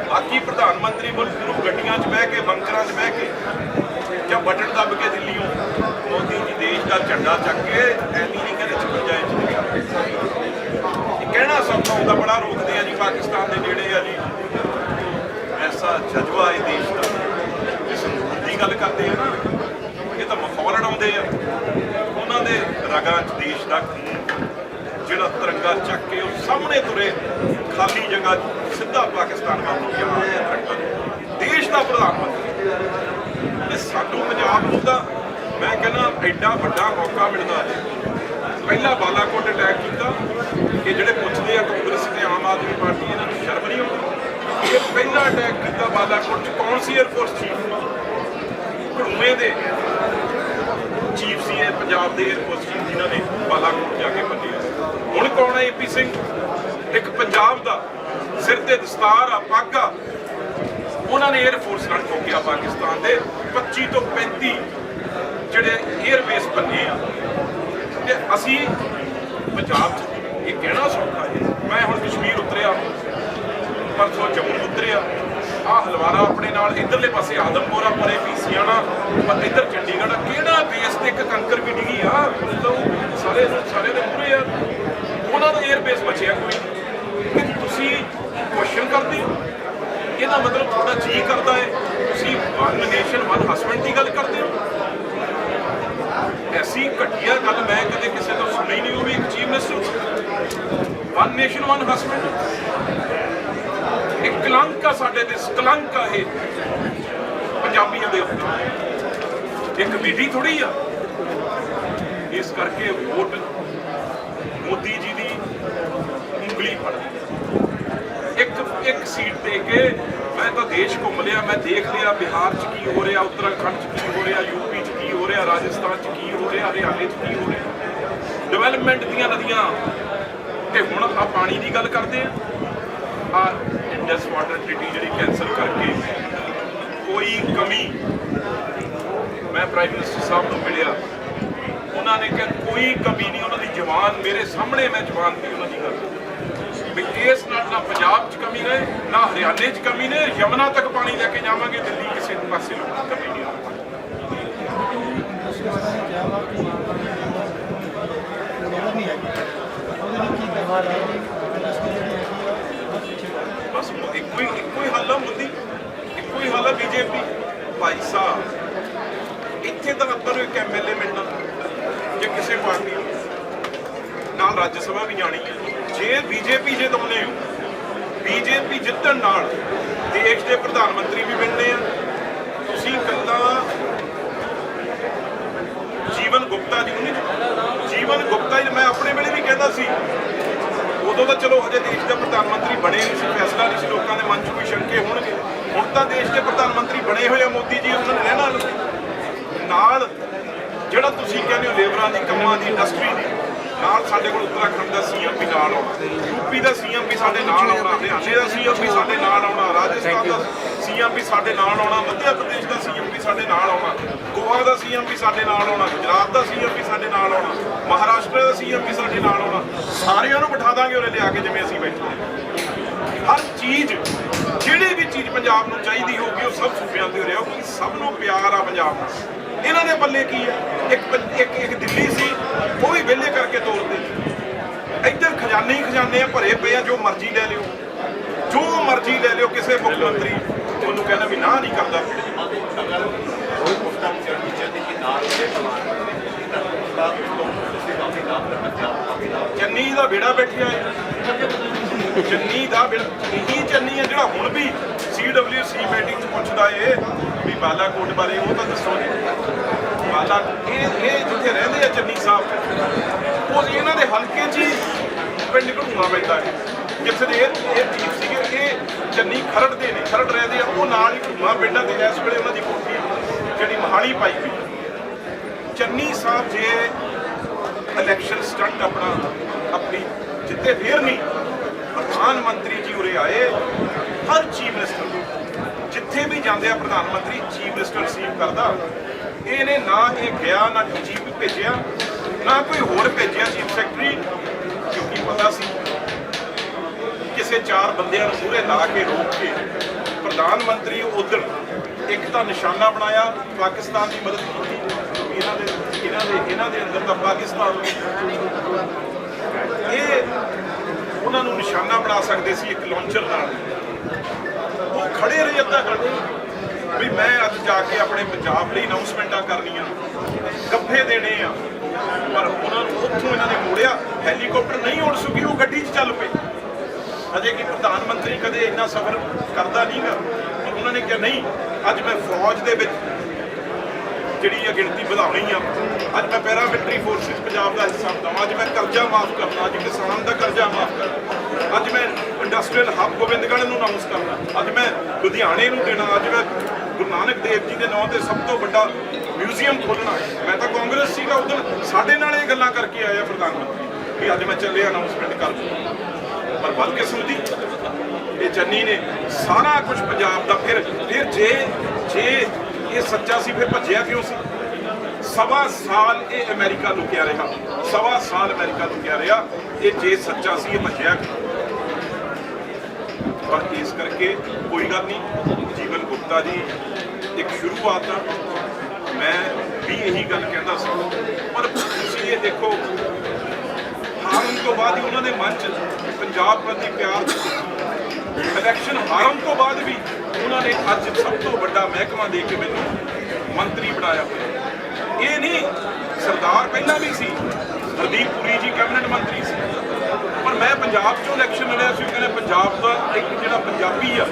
A: ਬਾਕੀ ਪ੍ਰਧਾਨ ਮੰਤਰੀ ਮੁਲਕ ਨੂੰ ਗੱਡੀਆਂ 'ਚ ਬਹਿ ਕੇ, ਬੰਕਰਾਂ 'ਚ ਬਹਿ ਕੇ ਜਾਂ ਬਟਨ ਦੱਬ ਕੇ ਦਿੱਲੀੋਂ ਮੋਦੀ ਜੀ ਦੇਸ਼ ਦਾ ਝੰਡਾ ਚੱਕ ਕੇ ਐਨੀ ਨਹੀਂ ਕਹਿੰਦੇ ਚੁੱਕ ਜਾਏ ਇਹ ਕਹਿਣਾ ਸਭ ਨੂੰ ਦਾ ਬੜਾ ਰੋਕਦੇ ਆ ਜੀ ਪਾਕਿਸਤਾਨ ਦੇ ਨੇੜੇ ਆ ਜੀ। ਐਸਾ ਜਜ਼ਬਾ ਇਹ ਦੇਸ਼ ਦਾ। ਇਸ ਦੀ ਗੱਲ ਕਰਦੇ ਆ ਨਾ, ਇਹ ਤਾਂ ਮਖੌਲਣ ਆਉਂਦੇ ਆ। ਉਹਨਾਂ ਦੇ ਰਗਾਂ 'ਚ ਦੇਸ਼ ਦਾ ਖੂਨ, ਜਿਹੜਾ ਤਿਰੰਗਾ ਚੱਕ ਕੇ ਉਹ ਸਾਹਮਣੇ ਤੁਰੇ, ਖਾਲੀ ਜਗ੍ਹਾ ਸਿੱਧਾ ਪਾਕਿਸਤਾਨ ਵੱਲ ਨੂੰ ਗਿਆ ਇਹ ਤਿਰੰਗਾ। ਦੇਸ਼ ਦਾ ਪ੍ਰਧਾਨ ਮੰਤਰੀ। ਸਾਨੂੰ ਪੰਜਾਬ ਨੂੰ ਤਾਂ ਮੈਂ ਕਹਿੰਦਾ, ਐਡਾ ਵੱਡਾ ਮੌਕਾ ਮਿਲਦਾ ਹੈ ਪਹਿਲਾ ਬਾਲਾਕੋਟ ਅਟੈਕ ਕੀਤਾ ਕਿ ਜਿਹੜੇ ਪੁੱਛਦੇ ਆ ਕਾਂਗਰਸ ਤੇ ਆਮ ਆਦਮੀ ਪਾਰਟੀ ਇਹਨਾਂ ਨੂੰ ਸ਼ਰਮ ਨਹੀਂ ਆਉਂਦੀ? ਇਹ ਪਹਿਲਾ ਅਟੈਕ ਕੀਤਾ ਬਾਲਾਕੋਟ ਚ ਕੌਣ ਸੀ 에ਅਰਫੋਰਸ ਚੀਫ ਘੁੰਮੇ ਦੇ ਚੀਫ ਸੀ ਇਹ ਪੰਜਾਬ ਦੇ 에ਅਰਫੋਰਸ ਚੀਫ ਜਿਨ੍ਹਾਂ ਨੇ ਬਾਲਾਕੋਟ ਜਾ ਕੇ ਪੱਟਿਆ ਹੁਣ ਕੌਣ ਹੈ ਏਪੀ ਸਿੰਘ? ਇੱਕ ਪੰਜਾਬ ਦਾ ਸਿਰ ਤੇ ਦਸਤਾਰ ਆ, ਪੱਗ ਆ। ਉਹਨਾਂ ਨੇ 에ਅਰਫੋਰਸ ਨਾਲ ਠੋਕਿਆ ਪਾਕਿਸਤਾਨ ਦੇ 25 ਤੋਂ 35 ਜਿਹੜੇ 에ਅਰਬੇਸ ਬੰਨੇ ਆ। ਤੇ ਅਸੀਂ ਪੰਜਾਬ ਇਹ ਕਹਿਣਾ ਸੌਖਾ ਹੈ ਮੈਂ ਹੁਣ ਕਸ਼ਮੀਰ ਉਤਰਿਆ, ਪਰਸੋਂ ਜੰਮੂ ਉਤਰਿਆ। ਆ ਹਲਵਾਰਾ ਆਪਣੇ ਨਾਲ ਇਧਰਲੇ ਪਾਸੇ ਆਦਮਪੁਰਾ ਪਰੇ ਪੀਸੀਆਣਾ ਪਰ ਇੱਧਰ ਚੰਡੀਗੜ੍ਹ ਆ। ਕਿਹੜਾ ਬੇਸ ਤੇ ਇੱਕ ਕੰਕਰ ਵੀ ਡਿੱਗੀ ਆ? ਮਤਲਬ ਸਾਰੇ ਸਾਰੇ ਦੇ ਮੂਰੇ ਆ। ਉਹਨਾਂ ਦਾ 에ਅਰ ਬੇਸ ਬਚਿਆ ਕੋਈ? ਕਿ ਤੁਸੀਂ ਕੁਐਸਚਨ ਕਰਦੇ ਹੋ? ਇਹਦਾ ਮਤਲਬ ਤੁਹਾਡਾ ਜੀ ਕਰਦਾ ਹੈ। ਤੁਸੀਂ ਵਨ ਨੇਸ਼ਨ ਵਨ ਹਸਬੈਂਡ ਦੀ ਗੱਲ ਕਰਦੇ ਹੋ? ਐਸੀ ਘਟੀਆ ਗੱਲ ਮੈਂ ਕਦੇ ਕਿਸੇ ਤੋਂ ਸੁਣੀ ਨਹੀਂ, ਉਹ ਵੀ ਇੱਕ chief minister one nation one husband ਇੱਕ ਕਲੰਕ ਆ ਸਾਡੇ ਤੇ, ਕਲੰਕ ਆ ਇਹ। ਪੰਜਾਬੀਆਂ ਦੇ ਉੱਤੇ। ਇੱਕ ਵਿਧੀ ਥੋੜੀ ਆ। ਇਸ ਕਰਕੇ ਵੋਟ ਮੋਦੀ ਜੀ ਦੀ ਉਂਗਲੀ ਫੜ ਇੱਕ ਇੱਕ ਸੀਟ ਦੇ ਕੇ ਮੈਂ ਤਾਂ ਦੇਸ਼ ਘੁੰਮ ਲਿਆ, ਮੈਂ ਦੇਖ ਲਿਆ, ਬਿਹਾਰ 'ਚ ਕੀ ਹੋ ਰਿਹਾ, ਉੱਤਰਾਖੰਡ 'ਚ ਕੀ ਹੋ ਰਿਹਾ ਯੂਪੀ ਰਿਹਾ ਰਾਜਸਥਾਨ 'ਚ ਕੀ ਹੋ ਰਿਹਾ, ਹਰਿਆਣੇ 'ਚ ਕੀ ਹੋ ਰਿਹਾ? ਡਿਵੈਲਪਮੈਂਟ ਦੀਆਂ ਨਦੀਆਂ। ਤੇ ਹੁਣ ਆ ਪਾਣੀ ਦੀ ਗੱਲ ਕਰਦੇ ਆ। ਆ ਇੰਡਸ ਵਾਟਰ ਟ੍ਰੀਟੀ ਜਿਹੜੀ ਕੈਂਸਲ ਕਰਕੇ ਕੋਈ ਕਮੀ ਮੈਂ ਪ੍ਰਾਈਮ ਮਿਨਿਸਟਰ ਸਾਹਿਬ ਨੂੰ ਮਿਲਿਆ। ਉਹਨਾਂ ਨੇ ਕਿਹਾ ਕੋਈ ਕਮੀ ਨਹੀਂ, ਉਹਨਾਂ ਦੀ ਜਵਾਨ ਮੇਰੇ ਸਾਹਮਣੇ ਮੈਂ ਜਵਾਨ ਦੀ ਉਹਨਾਂ ਦੀ ਗੱਲ। ਵੀ ਇਸ ਨਾਲ ਨਾ ਪੰਜਾਬ 'ਚ ਕਮੀ ਰਹੇ, ਨਾ ਹਰਿਆਣੇ 'ਚ ਕਮੀ ਨੇ, ਯਮਨਾ ਤੱਕ ਪਾਣੀ ਲੈ ਕੇ ਜਾਵਾਂਗੇ, ਦਿੱਲੀ ਕਿਸੇ ਪਾਸੇ ਨੂੰ ਕਮੀ ਨਹੀਂ ਬਸ ਇੱਕੋ ਹੀ ਇੱਕੋ ਹੀ ਹੱਲ ਆ ਮੋਦੀ। ਇੱਕੋ ਹੀ ਹੱਲ ਆ ਬੀਜੇਪੀ। ਭਾਈ ਸਾਹਿਬ, ਇੱਥੇ ਤਾਂ ਆਪਾਂ ਨੂੰ ਇੱਕ ਐਮਐਲਏ ਮਿਲਣਾ ਜੇ ਕਿਸੇ ਪਾਰਟੀ ਨੂੰ। ਨਾਲ ਰਾਜ ਸਭਾ ਵੀ ਜਾਣੀ ਹੈ। ਜੇ ਬੀਜੇਪੀ ਜੇ ਤੁਮਨੇ ਬੀਜੇਪੀ ਜਿੱਤਣ ਨਾਲ ਦੇਸ਼ ਦੇ ਪ੍ਰਧਾਨ ਮੰਤਰੀ ਵੀ ਬਣਨੇ ਆ ਤੁਸੀਂ ਕੱਲਾ ਜੀਵਨ ਗੁਪਤਾ ਜੀ ਨੂੰ ਜੀਵਨ ਗੁਪਤਾ ਜੀ ਮੈਂ ਆਪਣੇ ਵੇਲੇ ਵੀ ਕਹਿੰਦਾ ਸੀ। ਉਦੋਂ ਤਾਂ ਚਲੋ ਹਜੇ ਦੇਸ਼ ਦਾ ਪ੍ਰਧਾਨ ਮੰਤਰੀ ਬਣੇ ਨਹੀਂ ਸੀ, ਫੈਸਲਾ ਨਹੀਂ ਸੀ, ਲੋਕਾਂ ਦੇ ਮਨ 'ਚ ਕੋਈ ਸ਼ੰਕੇ ਹੋਣਗੇ। ਹੁਣ ਤਾਂ ਦੇਸ਼ ਦੇ ਪ੍ਰਧਾਨ ਮੰਤਰੀ ਬਣੇ ਹੋਏ ਆ ਮੋਦੀ ਜੀ, ਉਹਨਾਂ ਨੇ ਰਹਿਣਾ ਨਾਲ ਜਿਹੜਾ ਤੁਸੀਂ ਕਹਿੰਦੇ ਹੋ, ਲੇਬਰਾਂ ਦੀ, ਕੰਮਾਂ ਦੀ ਇੰਡਸਟਰੀ ਦੀ ਨਾਲ ਸਾਡੇ ਕੋਲ ਉੱਤਰਾਖੰਡ ਦਾ ਸੀਐਮ ਵੀ ਨਾਲ ਆਉਣਾ। ਯੂਪੀ ਦਾ ਸੀਐਮ ਵੀ ਸਾਡੇ ਨਾਲ ਆਉਣਾ, ਹਰਿਆਣੇ ਦਾ ਸੀਐਮ ਵੀ ਸਾਡੇ ਨਾਲ ਆਉਣਾ, ਰਾਜਸਥਾਨ ਦਾ ਸੀਐਮ ਵੀ ਸਾਡੇ ਨਾਲ ਆਉਣਾ ਮੱਧ ਪ੍ਰਦੇਸ਼ ਦਾ ਸੀਐਮ ਵੀ ਸਾਡੇ ਨਾਲ ਆਉਣਾ, ਗੋਆ ਦਾ ਸੀਐਮ ਵੀ ਸਾਡੇ ਨਾਲ ਆਉਣਾ, ਗੁਜਰਾਤ ਦਾ ਸੀਐਮ ਵੀ ਸਾਡੇ ਨਾਲ ਆਉਣਾ, ਮਹਾਰਾਸ਼ਟਰ ਦਾ ਸੀਐਮ ਵੀ ਸਾਡੇ ਨਾਲ ਆਉਣਾ। ਸਾਰਿਆਂ ਨੂੰ ਬਿਠਾ ਦਾਂਗੇ ਉਹਨੇ ਲਿਆ ਕੇ ਜਿਵੇਂ ਅਸੀਂ ਬੈਠੇ ਹਰ ਚੀਜ਼, ਜਿਹੜੀ ਵੀ ਚੀਜ਼ ਪੰਜਾਬ ਨੂੰ ਚਾਹੀਦੀ ਹੋਊਗੀ, ਉਹ ਸਭ ਸੂਬਿਆਂ ਤੇ ਹੋ ਰਿਹਾ ਕਿਉਂਕਿ ਸਭ ਨੂੰ ਪਿਆਰ ਆ ਪੰਜਾਬ ਨਾਲ ਇਹਨਾਂ ਦੇ ਪੱਲੇ ਕੀ ਹੈ ਇੱਕ ਇੱਕ ਇੱਕ ਦਿੱਲੀ ਸੀ ਉਹ ਵੀ ਵਿਹਲੇ ਕਰਕੇ ਤੋਰਦੇ ਇੱਧਰ ਖਜ਼ਾਨੇ ਹੀ ਖਜ਼ਾਨੇ ਆ ਭਰੇ ਪਏ ਆ ਜੋ ਮਰਜ਼ੀ ਲੈ ਲਿਓ। ਜੋ ਮਰਜ਼ੀ ਲੈ ਲਿਓ ਕਿਸੇ ਮੁੱਖ ਮੰਤਰੀ। ਉਹਨੂੰ ਕਹਿੰਦਾ ਵੀ ਨਾ ਨਹੀਂ ਕਰਦਾ। ਚੰਨੀ ਦਾ ਬੇੜਾ ਬੈਠਿਆ ਹੈ। ਚੰਨੀ ਦਾ ਬੇੜਾ ਇਹੀ ਚੰਨੀ ਹੈ ਜਿਹੜਾ ਹੁਣ ਵੀ ਸੀਡਬਲਯੂਸੀ ਮੀਟਿੰਗ 'ਚ ਪੁੱਛਦਾ ਏ ਵੀ ਬਾਲਾਕੋਟ ਬਾਰੇ ਉਹ ਤਾਂ ਦੱਸੋ ਜੀ। ਬਾਲਾ ਇਹ ਇਹ ਜਿੱਥੇ ਰਹਿੰਦੇ ਆ ਚੰਨੀ ਸਾਹਿਬ, ਉਹ ਇਹਨਾਂ ਦੇ ਹਲਕੇ 'ਚ ਹੀ ਪਿੰਡ ਘੜੂਣਾ ਪੈਂਦਾ ਹੈ ਜਿੱਥੇ ਦੇ ਇਹ ਇਹ ਚੀਫ ਸੀਗੇ, ਇਹ ਚੰਨੀ ਖਰੜ ਦੇ ਨੇ, ਖਰੜ ਰਹਿੰਦੇ ਆ, ਉਹ ਨਾਲ ਹੀ ਘੜੂਣਾ ਪਿੰਡਾਂ ਦੇ ਇਸ ਵੇਲੇ ਉਹਨਾਂ ਦੀ ਕੋਠੀ ਜਿਹੜੀ ਮਹਾਲੀ ਪਾਈ ਹੋਈ ਚੰਨੀ ਸਾਹਿਬ ਜੇ ਇਲੈਕਸ਼ਨ ਸਟੰਟ ਆਪਣਾ ਆਪਣੀ ਜਿੱਤੇ ਫੇਰ ਨਹੀਂ, ਪ੍ਰਧਾਨ ਮੰਤਰੀ ਜੀ ਉਰੇ ਆਏ ਹਰ ਚੀਫ ਮਿਨਿਸਟਰ ਜਿੱਥੇ ਵੀ ਜਾਂਦੇ ਆ ਪ੍ਰਧਾਨ ਮੰਤਰੀ, ਚੀਫ ਮਿਨਿਸਟਰ ਰਿਸੀਵ ਕਰਦਾ। ਇਹਨੇ ਨਾ ਇਹ ਗਿਆ, ਨਾ ਚੀਫ ਭੇਜਿਆ, ਨਾ ਕੋਈ ਹੋਰ ਭੇਜਿਆ ਚੀਫ ਸੈਕਟਰੀ, ਕਿਉਂਕਿ ਪਤਾ ਸੀ ਕਿਸੇ ਚਾਰ ਬੰਦਿਆਂ ਨੂੰ ਮੂਹਰੇ ਲਾ ਕੇ ਰੋਕ ਕੇ ਪ੍ਰਧਾਨ ਮੰਤਰੀ ਉਧਰ ਇੱਕ ਤਾਂ ਨਿਸ਼ਾਨਾ ਬਣਾਇਆ, ਪਾਕਿਸਤਾਨ ਦੀ ਮਦਦ ਕੀਤੀ। ਇਹਨਾਂ ਦੇ ਇਹਨਾਂ ਦੇ ਇਹਨਾਂ ਦੇ ਅੰਦਰ ਤਾਂ ਪਾਕਿਸਤਾਨ ਇਹ ਉਹਨਾਂ ਨੂੰ ਨਿਸ਼ਾਨਾ ਬਣਾ ਸਕਦੇ ਸੀ ਇੱਕ ਲਾਂਚਰ ਨਾਲ। ਉਹ ਖੜੇ ਰਹੇ ਅੱਧਾ ਘੰਟਾ ਵੀ ਮੈਂ ਅੱਜ ਜਾ ਕੇ ਆਪਣੇ ਪੰਜਾਬ ਲਈ ਅਨਾਉਂਸਮੈਂਟਾਂ ਕਰਨੀਆਂ, ਗੱਫੇ ਦੇਣੇ ਆ। ਪਰ ਉਹਨਾਂ ਨੂੰ ਉੱਥੋਂ ਇਹਨਾਂ ਨੇ ਮੋੜਿਆ ਹੈਲੀਕਾਪਟਰ ਨਹੀਂ ਉੜ ਸਕੀ, ਉਹ ਗੱਡੀ 'ਚ ਚੱਲ ਪਏ। ਅਜੇ ਕਿ ਪ੍ਰਧਾਨ ਮੰਤਰੀ ਕਦੇ ਇੰਨਾ ਸਫ਼ਰ ਕਰਦਾ ਨਹੀਂਗਾ ਪਰ ਉਹਨਾਂ ਨੇ ਕਿਹਾ, ਨਹੀਂ, ਅੱਜ ਮੈਂ ਫੌਜ ਦੇ ਵਿੱਚ ਜਿਹੜੀ ਆ ਗਿਣਤੀ ਵਧਾਉਣੀ ਆ। ਅੱਜ ਮੈਂ ਪੈਰਾ ਮਿਲਟਰੀ ਫੋਰਸਿਸ ਪੰਜਾਬ ਦਾ ਹਿੱਸਾ ਬਣਾਵਾਂ। ਅੱਜ ਮੈਂ ਕਰਜ਼ਾ ਮਾਫ ਕਰਨਾ, ਅੱਜ ਕਿਸਾਨ ਦਾ ਕਰਜ਼ਾ ਮਾਫ ਕਰਨਾ। ਅੱਜ ਮੈਂ ਇੰਡਸਟਰੀਅਲ ਹੱਬ ਗੋਬਿੰਦਗੜ੍ਹ ਨੂੰ ਅਨਾਉਂਸ ਕਰਨਾ ਅੱਜ ਮੈਂ ਲੁਧਿਆਣੇ ਨੂੰ ਦੇਣਾ, ਅੱਜ ਮੈਂ ਗੁਰੂ ਨਾਨਕ ਦੇਵ ਜੀ ਦੇ ਨਾਂ ਤੇ ਸਭ ਤੋਂ ਵੱਡਾ ਮਿਊਜ਼ੀਅਮ ਖੋਲਣਾ ਮੈਂ ਤਾਂ ਕਾਂਗਰਸ ਸੀਗਾ ਉਦੋਂ ਸਾਡੇ ਨਾਲ ਇਹ ਗੱਲਾਂ ਕਰਕੇ ਆਇਆ ਪ੍ਰਧਾਨ ਮੰਤਰੀ ਵੀ ਅੱਜ ਮੈਂ ਚੱਲੇ ਅਨਾਉਂਸਮੈਂਟ ਕਰ ਦੂੰ ਪਰ ਬਦਕਿਸਮਤੀ, ਇਹ ਚੰਨੀ ਨੇ ਸਾਰਾ ਕੁਝ ਪੰਜਾਬ ਦਾ, ਫਿਰ ਫਿਰ ਜੇ ਜੇ ਇਹ ਸੱਚਾ ਸੀ, ਫਿਰ ਭੱਜਿਆ ਕਿਉਂ ਸੀ? ਸਵਾ ਸਾਲ ਇਹ ਅਮਰੀਕਾ ਲੁਕਿਆ ਰਿਹਾ। ਸਵਾ ਸਾਲ ਅਮਰੀਕਾ ਲੁਕਿਆ ਰਿਹਾ। ਇਹ ਜੇ ਸੱਚਾ ਸੀ, ਇਹ ਭੱਜਿਆ ਕਿਉਂ? ਪਰ ਇਸ ਕਰਕੇ ਕੋਈ ਗੱਲ ਨਹੀਂ, ਜੀਵਨ ਗੁਪਤਾ ਜੀ, ਇੱਕ ਸ਼ੁਰੂਆਤ ਆ। ਮੈਂ ਵੀ ਇਹੀ ਗੱਲ ਕਹਿੰਦਾ ਸੀ। ਪਰ ਤੁਸੀਂ ਇਹ ਦੇਖੋ, ਹਾਰਨ ਤੋਂ ਬਾਅਦ ਹੀ ਉਹਨਾਂ ਦੇ ਮਨ 'ਚ ਪੰਜਾਬ ਪ੍ਰਤੀ ਪਿਆਰ ਇਲੈਕਸ਼ਨ ਹਾਰਨ ਤੋਂ ਬਾਅਦ ਵੀ ਉਹਨਾਂ ਨੇ ਅੱਜ ਸਭ ਤੋਂ ਵੱਡਾ ਮਹਿਕਮਾ ਦੇ ਕੇ ਮੈਨੂੰ ਮੰਤਰੀ ਬਣਾਇਆ ਹੋਇਆ। ਇਹ ਨਹੀਂ, ਸਰਦਾਰ ਪਹਿਲਾਂ ਵੀ ਸੀ, ਹਰਦੀਪ ਪੁਰੀ ਜੀ ਕੈਬਨਿਟ ਮੰਤਰੀ ਸੀ। ਮੈਂ ਪੰਜਾਬ 'ਚੋਂ ਇਲੈਕਸ਼ਨ ਲੜਿਆ ਸੀ ਉਹ ਕਹਿੰਦੇ ਪੰਜਾਬ ਦਾ ਇੱਕ ਜਿਹੜਾ ਪੰਜਾਬੀ ਆ,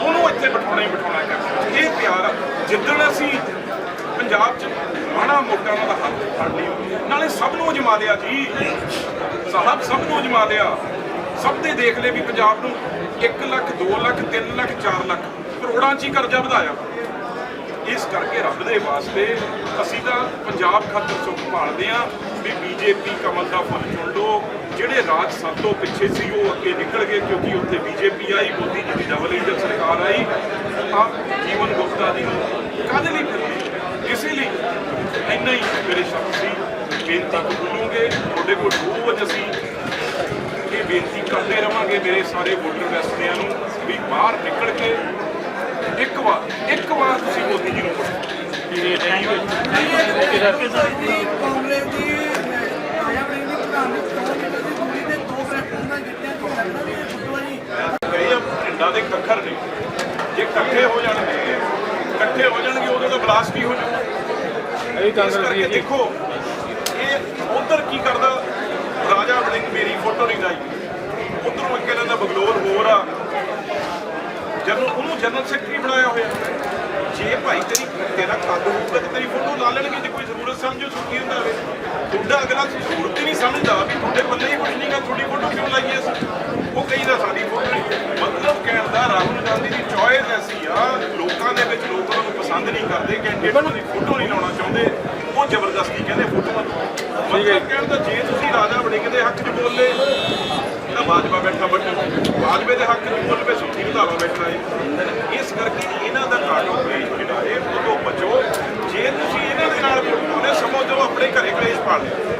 A: ਉਹਨੂੰ ਇੱਥੇ ਬਿਠਾਉਣਾ ਹੀ ਬਿਠਾਉਣਾ ਕੈਬਨਿਟ ਇਹ ਪਿਆਰ ਆ। ਜਿੱਦਣ ਅਸੀਂ ਪੰਜਾਬ 'ਚ ਮਾੜਾ ਮੋਟਾ ਉਹਨਾਂ ਦਾ ਹੱਥ ਫੜ ਲਿਆ, ਨਾਲੇ ਸਭ ਨੂੰ ਜਮਾ ਲਿਆ ਜੀ। ਸਾਹਿਬ ਸਭ ਨੂੰ ਜਮਾ ਲਿਆ। ਸਭ ਦੇ ਦੇਖ ਲਏ ਵੀ ਪੰਜਾਬ ਨੂੰ 1 ਲੱਖ 2 ਲੱਖ 3 ਲੱਖ 4 ਲੱਖ ਕਰੋੜਾਂ 'ਚ ਹੀ ਕਰਜ਼ਾ ਵਧਾਇਆ। ਇਸ ਕਰਕੇ ਰੱਬ ਦੇ ਵਾਸਤੇ ਅਸੀਂ ਤਾਂ ਪੰਜਾਬ ਖਾਤਰ ਸੁੱਖ ਭਾਲਦੇ ਆ ਵੀ ਬੀਜੇਪੀ ਕਮਲ ਦਾ ਫੁੱਲ ਚੁਣ ਲੋ ਜਿਹੜੇ ਰਾਜ ਸਭ ਤੋਂ ਪਿੱਛੇ ਸੀ ਉਹ ਅੱਗੇ ਨਿਕਲ ਗਏ ਕਿਉਂਕਿ ਉੱਥੇ ਬੀਜੇਪੀ ਆਈ ਮੋਦੀ ਜੀ ਦੀ ਡਬਲ ਇੰਜਨ ਸਰਕਾਰ ਆਈ ਆ ਜੀਵਨ ਗੁਪਤਾ ਨੂੰ ਕਾਹਦੇ ਲਈ ਫਿਰਦੇ ਇਸੇ ਲਈ ਇੰਨਾ ਹੀ ਮੇਰੇ ਸ਼ਬਦ ਸੀ ਬੇਨਤੀ ਕਬੂਲੋਗੇ ਤੁਹਾਡੇ ਕੋਲ ਰੋਜ਼ ਅਸੀਂ ਇਹ ਬੇਨਤੀ ਕਰਦੇ ਰਵਾਂਗੇ ਮੇਰੇ ਸਾਰੇ ਵੋਟਰ ਵੈਸਤਿਆਂ ਨੂੰ ਵੀ ਬਾਹਰ ਨਿਕਲ ਕੇ ਇੱਕ ਵਾਰ ਇੱਕ ਵਾਰ ਤੁਸੀਂ ਮੋਦੀ ਜੀ ਨੂੰ ਵੋਟ
D: ਕਾਂਗਰਸ ਦੀ ਆਇਆ ਬਣੀ ਦੀ ਪ੍ਰਧਾਨ ਦੀ ਚੋਣ ਜਿਹੜੀ ਸੀ ਦੂਰੀ ਦੇ ਦੋ ਪ੍ਰੈਜ਼ੀਡੈਂਟਾਂ ਜਿੱਤਿਆ ਕਿ ਲੱਗਦਾ ਵੀ ਇਹ ਫੁੱਟਬਾਲ ਹੀ
A: ਕਈ ਪਿੰਡਾਂ ਦੇ ਖੱਖਰ ਨੇ। ਜੇ ਇਕੱਠੇ ਹੋ ਜਾਣਗੇ ਇਕੱਠੇ ਹੋ ਜਾਣਗੇ ਉਦੋਂ ਤਾਂ ਬਲਾਸਟ ਹੀ ਹੋ ਜਾਊਗਾ।
C: ਇਹ
A: ਕਰਕੇ ਦੇਖੋ ਇਹ ਉਧਰ ਕੀ ਕਰਦਾ ਰਾਜਾ ਵੜਿੰਗ ਮੇਰੀ ਫੋਟੋ ਨਹੀਂ ਲਾਈ ਉਧਰੋਂ ਇੱਕ ਇਹਨਾਂ ਦਾ ਬਗਲੋਰ ਹੋਰ ਆ। ਜਨਰਲ ਉਹਨੂੰ ਜਨਰਲ ਸੈਕਟਰੀ ਬਣਾਇਆ ਹੋਇਆ। ਜੇ ਭਾਈ ਤੇਰੀ ਤੇਰਾ ਕੱਦ ਹੋਊਗਾ ਤੇ ਤੇਰੀ ਫੋਟੋ ਲਾ ਲੈਣਗੇ ਜੇ ਕੋਈ ਜ਼ਰੂਰਤ ਸਮਝੋ ਛੁੱਟੀ ਹੁੰਦਾ ਹੋਵੇ ਤੁਹਾਡਾ ਅਗਲਾ ਜ਼ਰੂਰਤ ਹੀ ਨਹੀਂ ਸਮਝਦਾ ਵੀ ਤੁਹਾਡੇ ਪੱਲੇ ਹੀ ਕੁਝ ਨਹੀਂਗਾ ਤੁਹਾਡੀ ਫੋਟੋ ਕਿਉਂ ਲਾਈਏ ਅਸੀਂ? ਉਹ ਕਹੀਦਾ ਸਾਡੀ ਫੋਟੋ ਨਹੀਂ। ਮਤਲਬ ਕਹਿਣ ਦਾ ਰਾਹੁਲ ਗਾਂਧੀ ਦੀ ਚੋਇਸ ਐਸੀ ਆ ਲੋਕਾਂ ਦੇ ਵਿੱਚ ਲੋਕ ਉਹਨੂੰ ਪਸੰਦ ਨਹੀਂ ਕਰਦੇ ਕੈਂਡੀਡੇਟ ਦੀ ਫੋਟੋ ਨਹੀਂ ਲਾਉਣਾ ਚਾਹੁੰਦੇ ਉਹ ਜ਼ਬਰਦਸਤੀ ਕਹਿੰਦੇ ਫੋਟੋ ਮਤਲਬ ਕਹਿਣ ਦਾ ਜੇ ਤੁਸੀਂ ਰਾਜਾ ਵੜਿੰਗ ਦੇ ਹੱਕ 'ਚ ਬੋਲੇ ਤਾਂ ਬਾਜਵਾ ਬੈਠਾ ਬੱਟੂ ਬਾਜਵੇ ਦੇ ਹੱਕ 'ਚ ਬੋਲ ਪਏ ਸੁੱਖੀ ਰੰਧਾਵਾ ਬੈਠਾ ਹੈ ਇਸ ਕਰਕੇ ਇਹਨਾਂ ਦਾ ਕਾਟੋ ਕਲੇਸ਼ ਜਿਹੜਾ ਇਹ ਉਦੋਂ ਬਚੋ ਜੇ ਤੁਸੀਂ ਇਹਨਾਂ ਦੇ ਨਾਲ ਪਾਉਂਦੇ ਸਮਝੋ ਆਪਣੇ ਘਰੇ ਕਲੇਸ਼ ਪਾ ਲਿਆ।